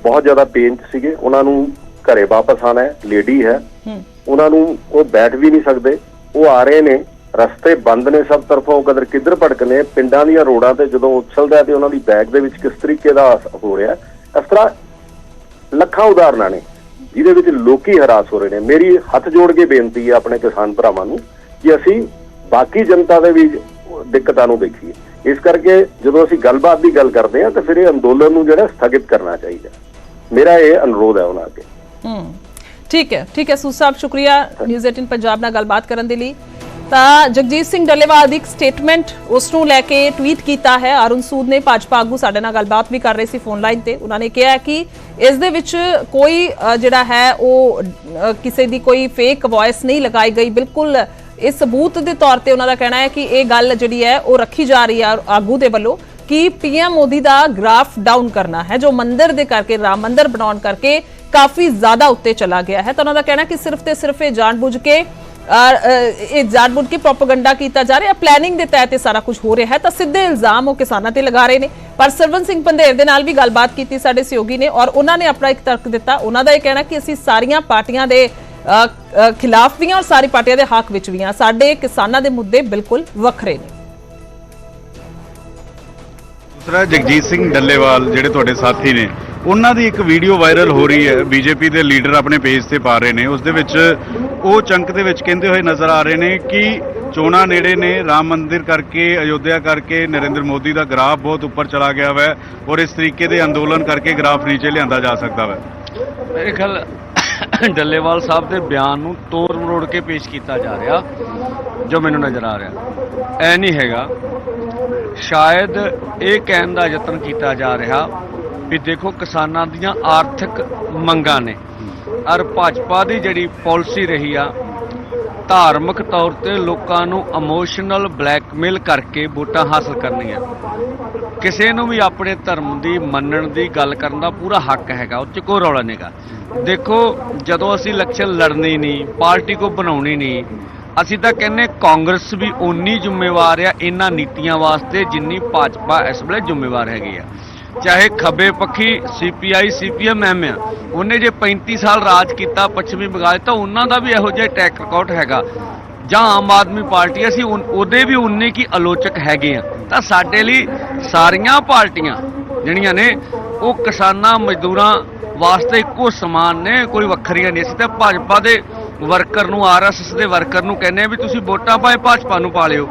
ਬਹੁਤ ਜ਼ਿਆਦਾ ਪੇਨ 'ਚ ਸੀਗੇ। ਉਹਨਾਂ ਨੂੰ ਘਰੇ ਵਾਪਸ ਆਣਾ ਹੈ ਲੇਡੀ ਹੈ। ਉਹਨਾਂ ਨੂੰ ਉਹ ਬੈਠ ਵੀ ਨਹੀਂ ਸਕਦੇ। ਉਹ ਆ ਰਹੇ ਨੇ ਰਸਤੇ ਬੰਦ ਨੇ ਸਭ ਤਰਫੋਂ ਕਦਰ ਕਿੱਧਰ ਭਟਕਨੇ ਪਿੰਡਾਂ ਦੀਆਂ ਰੋਡਾਂ ਤੇ ਜਦੋਂ ਉਛਲਦਾ ਤੇ ਉਹਨਾਂ ਦੀ ਬੈਗ ਦੇ ਵਿੱਚ ਕਿਸ ਤਰੀਕੇ ਦਾ ਹੋ ਰਿਹਾ। ਇਸ ਤਰ੍ਹਾਂ ਲੱਖਾਂ ਉਦਾਹਰਨਾਂ ਨੇ। ਜਿਹਦੇ ਵਿੱਚ ਲੋਕੀ ਹਰਾਸ ਹੋ ਰਹੇ ਨੇ। ਮੇਰੀ ਹੱਥ ਜੋੜ ਕੇ ਬੇਨਤੀ ਹੈ ਆਪਣੇ ਕਿਸਾਨ ਭਰਾਵਾਂ ਨੂੰ ਕਿ ਅਸੀਂ ਬਾਕੀ ਜਨਤਾ ਦੇ ਵੀ ਦਿੱਕਤਾਂ ਨੂੰ ਦੇਖੀਏ। ਇਸ ਕਰਕੇ ਜਦੋਂ ਅਸੀਂ ਗੱਲਬਾਤ ਦੀ ਗੱਲ ਕਰਦੇ ਹਾਂ ਤਾਂ ਫਿਰ ਇਹ ਅੰਦੋਲਨ ਨੂੰ ਜਿਹੜਾ ਸਥਗਿਤ ਕਰਨਾ ਚਾਹੀਦਾ। ਮੇਰਾ ਇਹ ਅਨੁਰੋਧ ਹੈ ਉਹਨਾਂ ਅੱਗੇ। ਹੂੰ। ਠੀਕ ਹੈ ਠੀਕ ਹੈ। ਸੂ ਸਾਹਿਬ ਸ਼ੁਕਰੀਆ। ਨਿਊਜ਼ 18 ਪੰਜਾਬ ਨਾਲ ਗੱਲਬਾਤ ਕਰਨ ਦੇ ਲਈ। ਤਾਂ ਜਗਜੀਤ ਸਿੰਘ ਡੱਲੇਵਾਲ ਦੀ ਇੱਕ ਸਟੇਟਮੈਂਟ ਉਸ ਨੂੰ ਲੈ ਕੇ ਟਵੀਟ ਕੀਤਾ ਹੈ। ਅਰੁਣ ਸੂਦ ਨੇ ਭਾਜਪਾ ਆਗੂ ਸਾਡੇ ਨਾਲ ਗੱਲਬਾਤ ਵੀ ਕਰ ਰਹੇ ਸੀ ਫੋਨ ਲਾਈਨ ਤੇ। ਉਹਨਾਂ ਨੇ ਕਿਹਾ ਕਿ ਇਸ ਦੇ ਵਿੱਚ ਕੋਈ ਜਿਹੜਾ ਹੈ ਉਹ ਕਿਸੇ ਦੀ ਕੋਈ ਫੇਕ ਵੌਇਸ ਨਹੀਂ ਲਗਾਈ ਗਈ। ਬਿਲਕੁਲ ਇਹ ਸਬੂਤ ਦੇ ਤੌਰ ਤੇ ਉਹਨਾਂ ਦਾ ਕਹਿਣਾ ਹੈ ਕਿ ਇਹ ਗੱਲ ਜਿਹੜੀ ਹੈ ਉਹ ਰੱਖੀ ਜਾ ਰਹੀ ਹੈ ਆਗੂ ਦੇ ਵੱਲੋਂ ਕਿ ਪੀਐਮ ਮੋਦੀ ਦਾ ਗ੍ਰਾਫ ਡਾਊਨ ਕਰਨਾ ਹੈ, ਜੋ ਮੰਦਿਰ ਦੇ ਕਰਕੇ, ਰਾਮ ਮੰਦਰ ਬਣਾਉਣ ਕਰਕੇ ਕਾਫੀ ਜ਼ਿਆਦਾ ਉੱਤੇ ਚਲਾ ਗਿਆ ਹੈ। ਤਾਂ ਉਹਨਾਂ ਦਾ ਕਹਿਣਾ ਕਿ ਸਿਰਫ ਤੇ ਸਿਰਫ ਇਹ ਜਾਣਬੁੱਝ ਕੇ ਇਹ ਜਾਣਬੁੱਝ ਕੇ ਪ੍ਰੋਪਗੈਂਡਾ ਕੀਤਾ ਜਾ ਰਿਹਾ। ਪਲੈਨਿੰਗ ਦੇ ਤਹਿਤ ਇਹ ਸਾਰਾ ਕੁਝ ਹੋ ਰਿਹਾ ਹੈ ਤਾਂ ਸਿੱਧੇ ਇਲਜ਼ਾਮ ਉਹ ਕਿਸਾਨਾਂ ਤੇ ਲਗਾ ਰਹੇ ਨੇ। ਪਰ ਸਰਵਨ ਸਿੰਘ ਪੰਧੇਰ ਦੇ ਨਾਲ ਵੀ ਗੱਲਬਾਤ ਕੀਤੀ ਸਾਡੇ ਸਹਿਯੋਗੀ ਨੇ ਔਰ ਉਹਨਾਂ ਨੇ ਆਪਣਾ ਇੱਕ ਤਰਕ ਦਿੱਤਾ। ਉਹਨਾਂ ਦਾ ਇਹ ਕਹਿਣਾ ਕਿ ਅਸੀਂ ਸਾਰੀਆਂ ਪਾਰਟੀਆਂ ਦੇ ਖਿਲਾਫ ਵੀ ਹਾਂ ਔਰ ਸਾਰੀ ਪਾਰਟੀਆਂ ਦੇ ਹੱਕ ਵਿੱਚ ਵੀ ਹਾਂ। ਸਾਡੇ ਕਿਸਾਨਾਂ ਦੇ ਮੁੱਦੇ ਬਿਲਕੁਲ ਵੱਖਰੇ ਨੇ। ਦੂਸਰਾ, ਜਗਜੀਤ ਸਿੰਘ ਡੱਲੇਵਾਲ, ਜਿਹੜੇ ਤੁਹਾਡੇ ਸਾਥੀ ਨੇ, ਉਹਨਾਂ ਦੀ ਇੱਕ ਵੀਡੀਓ ਵਾਇਰਲ ਹੋ ਰਹੀ ਹੈ। ਬੀਜੇਪੀ ਦੇ ਲੀਡਰ ਆਪਣੇ ਪੇਜ ਤੇ ਪਾ ਰਹੇ ਨੇ। ਉਸ ਦੇ ਵਿੱਚ ਉਹ ਚੰਕ ਦੇ ਵਿੱਚ ਕਹਿੰਦੇ ਹੋਏ ਨਜ਼ਰ ਆ ਰਹੇ ਨੇ ਕਿ ਚੋਣਾਂ ਨੇੜੇ ਨੇ, ਰਾਮ ਮੰਦਿਰ ਕਰਕੇ, ਅਯੋਧਿਆ ਕਰਕੇ, ਨਰਿੰਦਰ ਮੋਦੀ ਦਾ ਗ੍ਰਾਫ ਬਹੁਤ ਉੱਪਰ ਚਲਾ ਗਿਆ ਵੈ ਔਰ ਇਸ ਤਰੀਕੇ ਦੇ ਅੰਦੋਲਨ ਕਰਕੇ ਗ੍ਰਾਫ ਨੀਚੇ ਲਿਆਂਦਾ ਜਾ ਸਕਦਾ ਵੈ। ਮੇਰੇ ਖਿਆਲ ਡੱਲੇਵਾਲ ਸਾਹਿਬ ਦੇ ਬਿਆਨ ਨੂੰ ਤੋੜ ਮਰੋੜ ਕੇ ਪੇਸ਼ ਕੀਤਾ ਜਾ ਰਿਹਾ, ਜੋ ਮੈਨੂੰ ਨਜ਼ਰ ਆ ਰਿਹਾ। ਐ ਨਹੀਂ ਹੈਗਾ। ਸ਼ਾਇਦ ਇਹ ਕਹਿਣ ਦਾ ਯਤਨ ਕੀਤਾ ਜਾ ਰਿਹਾ ਵੀ ਦੇਖੋ ਕਿਸਾਨਾਂ ਦੀਆਂ ਆਰਥਿਕ ਮੰਗਾਂ ਨੇ। ਔਰ ਭਾਜਪਾ ਦੀ ਜਿਹੜੀ ਪਾਲਿਸੀ ਰਹੀ ਆ, ਧਾਰਮਿਕ ਤੌਰ ਤੇ ਲੋਕਾਂ ਨੂੰ ਇਮੋਸ਼ਨਲ ਬਲੈਕਮੇਲ ਕਰਕੇ ਵੋਟਾਂ ਹਾਸਲ ਕਰਨੀਆਂ। ਕਿਸੇ ਨੂੰ ਵੀ ਆਪਣੇ ਧਰਮ ਦੀ, ਮੰਨਣ ਦੀ ਗੱਲ ਕਰਨ ਦਾ ਪੂਰਾ ਹੱਕ ਹੈਗਾ, ਉਹ 'ਚ ਕੋਈ ਰੌਲਾ ਨਹੀਂਗਾ। ਦੇਖੋ, ਜਦੋਂ ਅਸੀਂ ਇਲੈਕਸ਼ਨ ਲੜਨੀ ਨਹੀਂ, ਪਾਰਟੀ ਕੋ ਬਣਾਉਣੀ ਨਹੀਂ, ਅਸੀਂ ਤਾਂ ਕਹਿੰਨੇ ਕਾਂਗਰਸ ਵੀ ਉਨੀ ਜ਼ਿੰਮੇਵਾਰ ਆ ਇਹਨਾਂ ਨੀਤੀਆਂ ਵਾਸਤੇ ਜਿੰਨੀ ਭਾਜਪਾ ਇਸ ਵੇਲੇ ਜ਼ਿੰਮੇਵਾਰ ਹੈਗੀ ਆ। ਚਾਹੇ ਖੱਬੇ ਪੱਖੀ ਸੀਪੀਆਈ ਸੀਪੀਐਮ ਐਮ ਆ, ਉਹਨੇ ਜੇ 35 ਸਾਲ ਰਾਜ ਕੀਤਾ ਪੱਛਮੀ ਬੰਗਾਲ, ਤਾਂ ਉਹਨਾਂ ਦਾ ਵੀ ਇਹੋ ਜਿਹਾ ਟੈਕ ਰਿਕਾਰਡ ਹੈਗਾ। ਜਾਂ ਆਮ ਆਦਮੀ ਪਾਰਟੀ ਅਸੀਂ ਉਹਦੇ ਵੀ ਉਨੇ ਕੀ ਆਲੋਚਕ ਹੈਗੇ ਆ। ਤਾਂ ਸਾਡੇ ਲਈ ਸਾਰੀਆਂ ਪਾਰਟੀਆਂ ਜਿਹੜੀਆਂ ਨੇ, ਉਹ ਕਿਸਾਨਾਂ, ਮਜ਼ਦੂਰਾਂ ਵਾਸਤੇ ਇੱਕੋ ਸਮਾਨ ਨੇ, ਕੋਈ ਵੱਖਰੀਆਂ ਨਹੀਂ। ਅਸੀਂ ਤਾਂ ਭਾਜਪਾ ਦੇ ਵਰਕਰ ਨੂੰ ਆਰਐਸਐਸ ਦੇ ਵਰਕਰ ਨੂੰ ਕਹਿੰਦੇ ਆ ਵੀ ਤੁਸੀਂ ਵੋਟਾਂ ਪਾਏ, ਭਾਜਪਾ ਨੂੰ ਪਾ ਲਿਓ।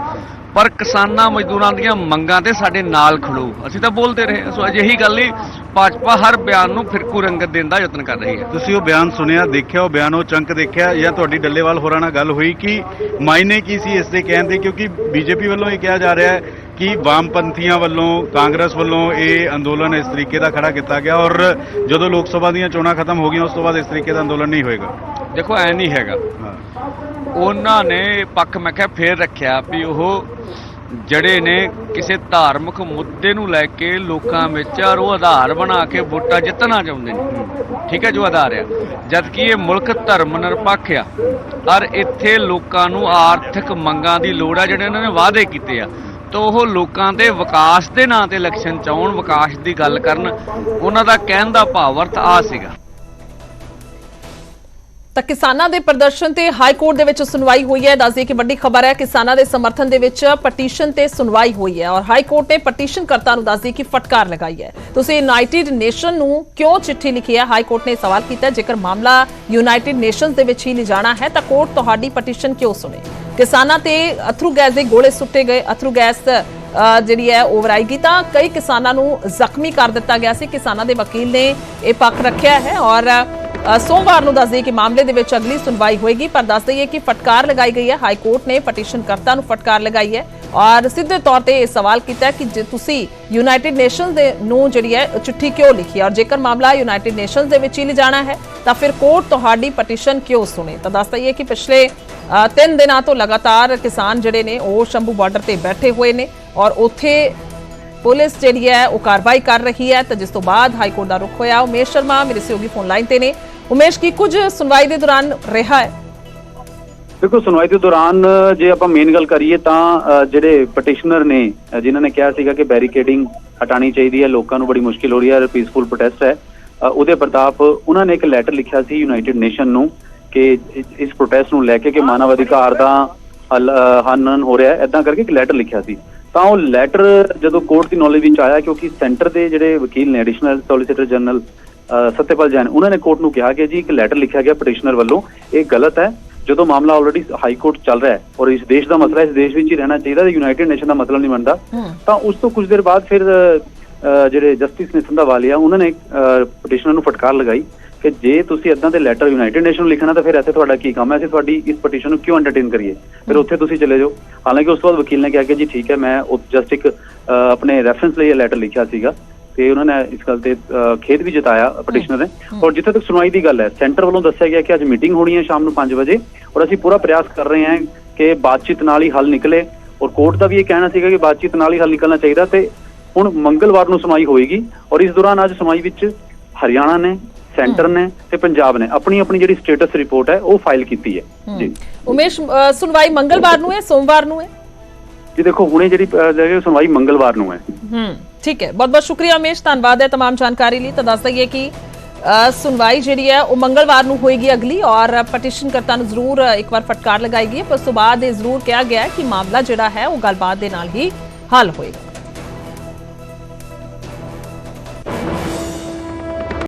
ਪਰ ਕਿਸਾਨਾਂ ਮਜ਼ਦੂਰਾਂ ਦੀਆਂ ਮੰਗਾਂ ਤੇ ਸਾਡੇ ਨਾਲ ਖੜੋ। ਅਸੀਂ ਤਾਂ ਬੋਲਦੇ ਰਹੇ। ਸੋ ਅਜਿਹੀ ਗੱਲ ਹੀ ਭਾਜਪਾ ਹਰ ਬਿਆਨ ਨੂੰ ਫਿਰਕੂ ਰੰਗਤ ਦੇਣ ਦਾ ਯਤਨ ਕਰ ਰਹੀ ਹੈ। ਤੁਸੀਂ ਉਹ ਬਿਆਨ ਸੁਣਿਆ ਦੇਖਿਆ ਉਹ ਬਿਆਨ ਉਹ ਚੰਕ ਦੇਖਿਆ ਜਾਂ ਤੁਹਾਡੀ ਡੱਲੇਵਾਲ ਹੋਰਾਂ ਨਾਲ ਗੱਲ ਹੋਈ ਕਿ ਮਾਇਨੇ ਕੀ ਸੀ ਇਸ ਦੇ ਕਹਿਣ ਦੇ? ਕਿਉਂਕਿ ਬੀਜੇਪੀ ਵੱਲੋਂ ਇਹ ਕਿਹਾ ਜਾ ਰਿਹਾ ਹੈ ਕਿ ਵਾਮਪੰਥੀਆਂ ਵੱਲੋਂ ਕਾਂਗਰਸ ਵੱਲੋਂ ਇਹ ਅੰਦੋਲਨ ਇਸ ਤਰੀਕੇ ਦਾ ਖੜਾ ਕੀਤਾ ਗਿਆ ਔਰ ਜਦੋਂ ਲੋਕ ਸਭਾ ਦੀਆਂ ਚੋਣਾਂ ਖਤਮ ਹੋ ਗਈਆਂ ਉਸ ਤੋਂ ਬਾਅਦ ਇਸ ਤਰੀਕੇ ਦਾ ਅੰਦੋਲਨ ਨਹੀਂ ਹੋਏਗਾ। ਦੇਖੋ ਐ ਨਹੀਂ ਹੈਗਾ। ਉਹਨਾਂ ਨੇ ਪੱਖ ਮੈਂ ਕਿਹਾ ਫੇਰ ਰੱਖਿਆ ਵੀ ਉਹ ਜਿਹੜੇ ਨੇ ਕਿਸੇ ਧਾਰਮਿਕ ਮੁੱਦੇ ਨੂੰ ਲੈ ਕੇ ਲੋਕਾਂ ਵਿੱਚ ਔਰ ਉਹ ਆਧਾਰ ਬਣਾ ਕੇ ਵੋਟਾਂ ਜਿੱਤਣਾ ਚਾਹੁੰਦੇ ਨੇ। ਠੀਕ ਹੈ ਜੋ ਆਧਾਰ ਆ। ਜਦ ਕਿ ਇਹ ਮੁਲਕ ਧਰਮ ਨਿਰਪੱਖ ਆ ਔਰ ਇੱਥੇ ਲੋਕਾਂ ਨੂੰ ਆਰਥਿਕ ਮੰਗਾਂ ਦੀ ਲੋੜ ਆ ਜਿਹੜੇ ਉਹਨਾਂ ਨੇ ਵਾਅਦੇ ਕੀਤੇ ਆ, ਤਾਂ ਉਹ ਲੋਕਾਂ ਦੇ ਵਿਕਾਸ ਦੇ ਨਾਂ ਤੇ ਇਲੈਕਸ਼ਨ ਚ ਆਉਣ ਵਿਕਾਸ ਦੀ ਗੱਲ ਕਰਨ, ਉਹਨਾਂ ਦਾ ਕਹਿਣ ਦਾ ਭਾਵ ਅਰਥ ਆ ਸੀਗਾ। ਤਾਂ ਕਿਸਾਨਾਂ ਦੇ ਪ੍ਰਦਰਸ਼ਨ ਤੇ ਹਾਈ ਕੋਰਟ ਦੇ ਵਿੱਚ ਸੁਣਵਾਈ ਹੋਈ ਹੈ। ਦੱਸਦੇ ਕਿ ਵੱਡੀ ਖਬਰ ਹੈ, ਕਿਸਾਨਾਂ ਦੇ ਸਮਰਥਨ ਦੇ ਵਿੱਚ ਪਟੀਸ਼ਨ ਤੇ ਸੁਣਵਾਈ ਹੋਈ ਹੈ ਔਰ ਹਾਈ ਕੋਰਟ ਨੇ ਪਟੀਸ਼ਨਕਰਤਾ ਨੂੰ ਦੱਸਦੇ ਕਿ ਫਟਕਾਰ ਲਗਾਈ ਹੈ। ਤੁਸੀਂ ਯੂਨਾਈਟਿਡ ਨੇਸ਼ਨ ਨੂੰ ਕਿਉਂ ਚਿੱਠੀ ਲਿਖੀ ਹੈ? ਹਾਈ ਕੋਰਟ ਨੇ ਸਵਾਲ ਕੀਤਾ ਜੇਕਰ ਮਾਮਲਾ ਯੂਨਾਈਟਿਡ ਨੇਸ਼ਨਸ ਦੇ ਵਿੱਚ ਹੀ ਲਿਜਾਣਾ ਹੈ, ਤਾਂ ਕੋਰਟ ਤੁਹਾਡੀ ਪਟੀਸ਼ਨ ਕਿਉਂ ਸੁਣੇ? ਕਿਸਾਨਾਂ ਤੇ ਅਥਰੂ ਗੈਸ ਦੇ ਗੋਲੇ ਸੁੱਟੇ ਗਏ। ਅਥਰੂ ਗੈਸ ਜਿਹੜੀ ਹੈ ਓਵਰ ਆਏਗੀ ਤਾਂ ਕਈ ਕਿਸਾਨਾਂ ਨੂੰ ਜ਼ਖਮੀ ਕਰ ਦਿੱਤਾ ਗਿਆ ਸੀ। ਕਿਸਾਨਾਂ ਦੇ ਵਕੀਲ ਨੇ ਇਹ ਪੱਖ ਰੱਖਿਆ ਹੈ ਔਰ ਸੋਮਵਾਰ ਨੂੰ ਦੱਸ ਦਈਏ ਕਿ ਮਾਮਲੇ ਦੇ ਵਿੱਚ ਅਗਲੀ ਸੁਣਵਾਈ ਹੋਏਗੀ ਪਰ ਦੱਸ ਦਈਏ ਕਿ ਫਟਕਾਰ ਲਗਾਈ ਗਈ ਹੈ। ਹਾਈ ਕੋਰਟ ਨੇ ਪਟੀਸ਼ਨਕਰਤਾ ਨੂੰ ਫਟਕਾਰ ਲਗਾਈ ਹੈ ਔਰ ਸਿੱਧੇ ਤੌਰ ਤੇ ਇਹ ਸਵਾਲ ਕੀਤਾ ਕਿ ਜੇ ਤੁਸੀਂ ਯੂਨਾਈਟਿਡ ਨੇਸ਼ਨਸ ਦੇ ਨੂੰ ਜਿਹੜੀ ਹੈ ਚਿੱਠੀ ਕਿਉਂ ਲਿਖੀ ਔਰ ਜੇਕਰ ਮਾਮਲਾ ਯੂਨਾਈਟਿਡ ਨੇਸ਼ਨਸ ਦੇ ਵਿੱਚ ਹੀ ਲਿਜਾਣਾ ਹੈ ਤਾਂ ਫਿਰ ਕੋਰਟ ਤੁਹਾਡੀ ਪਟੀਸ਼ਨ ਕਿਉਂ ਸੁਣੇ? ਤਾਂ ਦੱਸ ਦਈਏ ਕਿ ਪਿਛਲੇ ਅ, ਤਿੰਨ ਦਿਨਾਂ ਤੋਂ ਲਗਾਤਾਰ ਕਿਸਾਨ ਜਿਹੜੇ ਨੇ ਉਹ ਸ਼ੰਭੂ ਬਾਰਡਰ ਤੇ ਬੈਠੇ ਹੋਏ ਨੇ ਔਰ ਉੱਥੇ ਪੁਲਿਸ ਜਿਹੜੀ ਹੈ ਉਹ ਕਾਰਵਾਈ ਕਰ ਰਹੀ ਹੈ। ਤਾਂ ਜਿਸ ਤੋਂ ਬਾਅਦ ਹਾਈ ਕੋਰਟ ਦਾ ਰੁਖ ਹੋਇਆ ਉਮੇਸ਼ ਸ਼ਰਮਾ ਮੇਰੇ ਸਹਿਯੋਗੀ ਫੋਨ ਲਾਈਨ ਤੇ ਨੇ। ਉਮੇਸ਼, ਕੀ ਕੁਝ ਸੁਣਵਾਈ ਦੇ ਦੌਰਾਨ ਰਿਹਾ ਹੈ? ਦੇਖੋ, ਸੁਣਵਾਈ ਦੇ ਦੌਰਾਨ ਜੇ ਆਪਾਂ ਮੇਨ ਗੱਲ ਕਰੀਏ ਤਾਂ ਜਿਹੜੇ ਪਟੀਸ਼ਨਰ ਨੇ ਜਿਨ੍ਹਾਂ ਨੇ ਕਿਹਾ ਸੀਗਾ ਕਿ ਬੈਰੀਕੇਡਿੰਗ ਹਟਾਣੀ ਚਾਹੀਦੀ ਹੈ, ਲੋਕਾਂ ਨੂੰ ਬੜੀ ਮੁਸ਼ਕਿਲ ਹੋ ਰਹੀ ਹੈ ਪੀਸਫੁਲ ਪ੍ਰੋਟੈਸਟ ਹੈ ਉਹਦੇ ਪ੍ਰਤਾਪ ਉਹਨਾਂ ਨੇ ਇੱਕ ਲੈਟਰ ਲਿਖਿਆ ਸੀ ਯੂਨਾਈਟਿਡ ਨੇਸ਼ਨ ਨੂੰ ਕਿ ਇਸ- ਪ੍ਰੋਟੈਸਟ ਨੂੰ ਲੈ ਕੇ ਕਿ ਮਾਨਵ ਅਧਿਕਾਰ ਦਾ ਹਲ- ਹਨਨ ਹੋ ਰਿਹਾ ਹੈ ਇਦਾਂ ਕਰਕੇ ਇੱਕ ਲੈਟਰ ਲਿਖਿਆ ਸੀ। ਤਾਂ ਉਹ ਲੈਟਰ ਜਦੋਂ ਕੋਰਟ ਦੀ ਨੌਲੇਜ ਵਿੱਚ ਆਇਆ, ਕਿਉਂਕਿ ਸੈਂਟਰ ਦੇ ਜਿਹੜੇ ਵਕੀਲ ਨੇ ਐਡੀਸ਼ਨਲ ਸੋਲਿਸਿਟਰ ਜਨਰਲ ਅ, ਸਤਿਆਪਾਲ ਜੈਨ ਉਹਨਾਂ ਨੇ ਕੋਰਟ ਨੂੰ ਕਿਹਾ ਕਿ ਜੀ ਇੱਕ ਲੈਟਰ ਲਿਖਿਆ ਗਿਆ ਪਟੀਸ਼ਨਰ ਵੱਲੋਂ ਇਹ ਗਲਤ ਹੈ। ਜਦੋਂ ਮਾਮਲਾ ਆਲਰੇਡੀ ਹਾਈ ਕੋਰਟ ਚੱਲ ਰਿਹਾ ਹੈ ਔਰ ਇਸ ਦੇਸ਼ ਦਾ ਮਸਲਾ ਇਸ ਦੇਸ਼ ਵਿੱਚ ਹੀ ਰਹਿਣਾ ਚਾਹੀਦਾ ਤੇ ਯੂਨਾਈਟਿਡ ਨੇਸ਼ਨ ਦਾ ਮਤਲਬ ਨਹੀਂ ਬਣਦਾ ਤਾਂ ਉਸ ਤੋਂ ਕੁਝ ਦੇਰ ਬਾਅਦ ਫਿਰ ਜਿਹੜੇ ਜਸਟਿਸ ਨੇ ਸੰਧਾਵਾਲੀਆ ਉਹਨਾਂ ਨੇ ਪਟੀਸ਼ਨਰ ਨੂੰ ਫਟਕਾਰ ਲਗਾਈ ਕਿ ਜੇ ਤੁਸੀਂ ਇਦਾਂ ਦੇ ਲੈਟਰ ਯੂਨਾਈਟਿਡ ਨੇਸ਼ਨ ਨੂੰ ਲਿਖਣਾ ਤਾਂ ਫਿਰ ਇੱਥੇ ਤੁਹਾਡਾ ਕੀ ਕੰਮ ਹੈ? ਅਸੀਂ ਤੁਹਾਡੀ ਇਸ ਪਟੀਸ਼ਨ ਨੂੰ ਕਿਉਂ ਐਂਟਰਟੇਨ ਕਰੀਏ? ਫਿਰ ਉੱਥੇ ਤੁਸੀਂ ਚਲੇ ਜਾਓ। ਹਾਲਾਂਕਿ ਉਸ ਤੋਂ ਬਾਅਦ ਵਕੀਲ ਨੇ ਕਿਹਾ ਕਿ ਜੀ ਠੀਕ ਹੈ ਮੈਂ ਜਸਟ ਇੱਕ ਆਪਣੇ ਰੈਫਰੈਂਸ ਲਈ ਇਹ ਲੈਟਰ ਲਿਖਿਆ ਸੀਗਾ। ਤੇ ਉਹਨਾਂ ਨੇ ਇਸ ਗੱਲ ਤੇ ਖੇਦ ਵੀ ਜਤਾਇਆ ਪਟੀਸ਼ਨਰ ਨੇ। ਔਰ ਜਿੱਥੇ ਤੱਕ ਸੁਣਵਾਈ ਦੀ ਗੱਲ ਹੈ ਸੈਂਟਰ ਵੱਲੋਂ ਦੱਸਿਆ ਗਿਆ ਕਿ ਅੱਜ ਮੀਟਿੰਗ ਹੋਣੀ ਹੈ ਸ਼ਾਮ ਨੂੰ 5 ਵਜੇ ਔਰ ਅਸੀਂ ਪੂਰਾ ਪ੍ਰਯਾਸ ਕਰ ਰਹੇ ਹਾਂ ਕਿ ਬਾਤਚੀਤ ਨਾਲ ਹੀ ਹੱਲ ਨਿਕਲੇ। ਔਰ ਕੋਰਟ ਦਾ ਵੀ ਇਹ ਕਹਿਣਾ ਸੀਗਾ ਕਿ ਬਾਤਚੀਤ ਨਾਲ ਹੀ ਹੱਲ ਨਿਕਲਣਾ ਚਾਹੀਦਾ ਤੇ ਹੁਣ ਮੰਗਲਵਾਰ ਨੂੰ ਸੁਣਵਾਈ ਹੋਏਗੀ। ਔਰ ਇਸ ਦੌਰਾਨ ਅੱਜ ਸੁਣਵਾਈ ਵਿੱਚ ਹਰਿਆਣਾ ਨੇ ਸੈਂਟਰ ਨੇ ਤੇ ਪੰਜਾਬ ਨੇ ਆਪਣੀ ਆਪਣੀ ਜਿਹੜੀ ਸਟੇਟਸ ਰਿਪੋਰਟ ਹੈ ਉਹ ਫਾਈਲ ਕੀਤੀ ਹੈ। ਜੀ। ਉਮੇਸ਼ ਸੁਣਵਾਈ ਮੰਗਲਵਾਰ ਨੂੰ ਹੈ ਸੋਮਵਾਰ ਨੂੰ ਹੈ? ਜੀ ਦੇਖੋ ਹੁਣੇ ਜਿਹੜੀ ਸੁਣਵਾਈ ਮੰਗਲਵਾਰ ਨੂੰ ਹੈ। ਹੂੰ। ਠੀਕ ਹੈ ਬਹੁਤ ਬਹੁਤ ਸ਼ੁਕਰੀਆ ਉਮੇਸ਼ ਧੰਨਵਾਦ ਹੈ तमाम ਜਾਣਕਾਰੀ ਲਈ ਤਾਂ ਦੱਸ ਦਈਏ ਕਿ ਅ, ਸੁਣਵਾਈ ਜਿਹੜੀ ਹੈ ਉਹ ਮੰਗਲਵਾਰ ਨੂੰ ਹੋਏਗੀ ਅਗਲੀ ਔਰ ਪਟੀਸ਼ਨਕਰਤਾ ਨੂੰ ਜ਼ਰੂਰ ਇੱਕ ਵਾਰ ਫਟਕਾਰ ਲਗਾਈ ਗਈ ਹੈ ਪਰ ਉਸ ਤੋਂ ਬਾਅਦ ਇਹ ਜ਼ਰੂਰ ਕਿਹਾ ਗਿਆ ਹੈ ਕਿ ਮਾਮਲਾ ਜਿਹੜਾ ਹੈ ਉਹ ਗੱਲਬਾਤ ਦੇ ਨਾਲ ਹੀ ਹੱਲ ਹੋਏਗਾ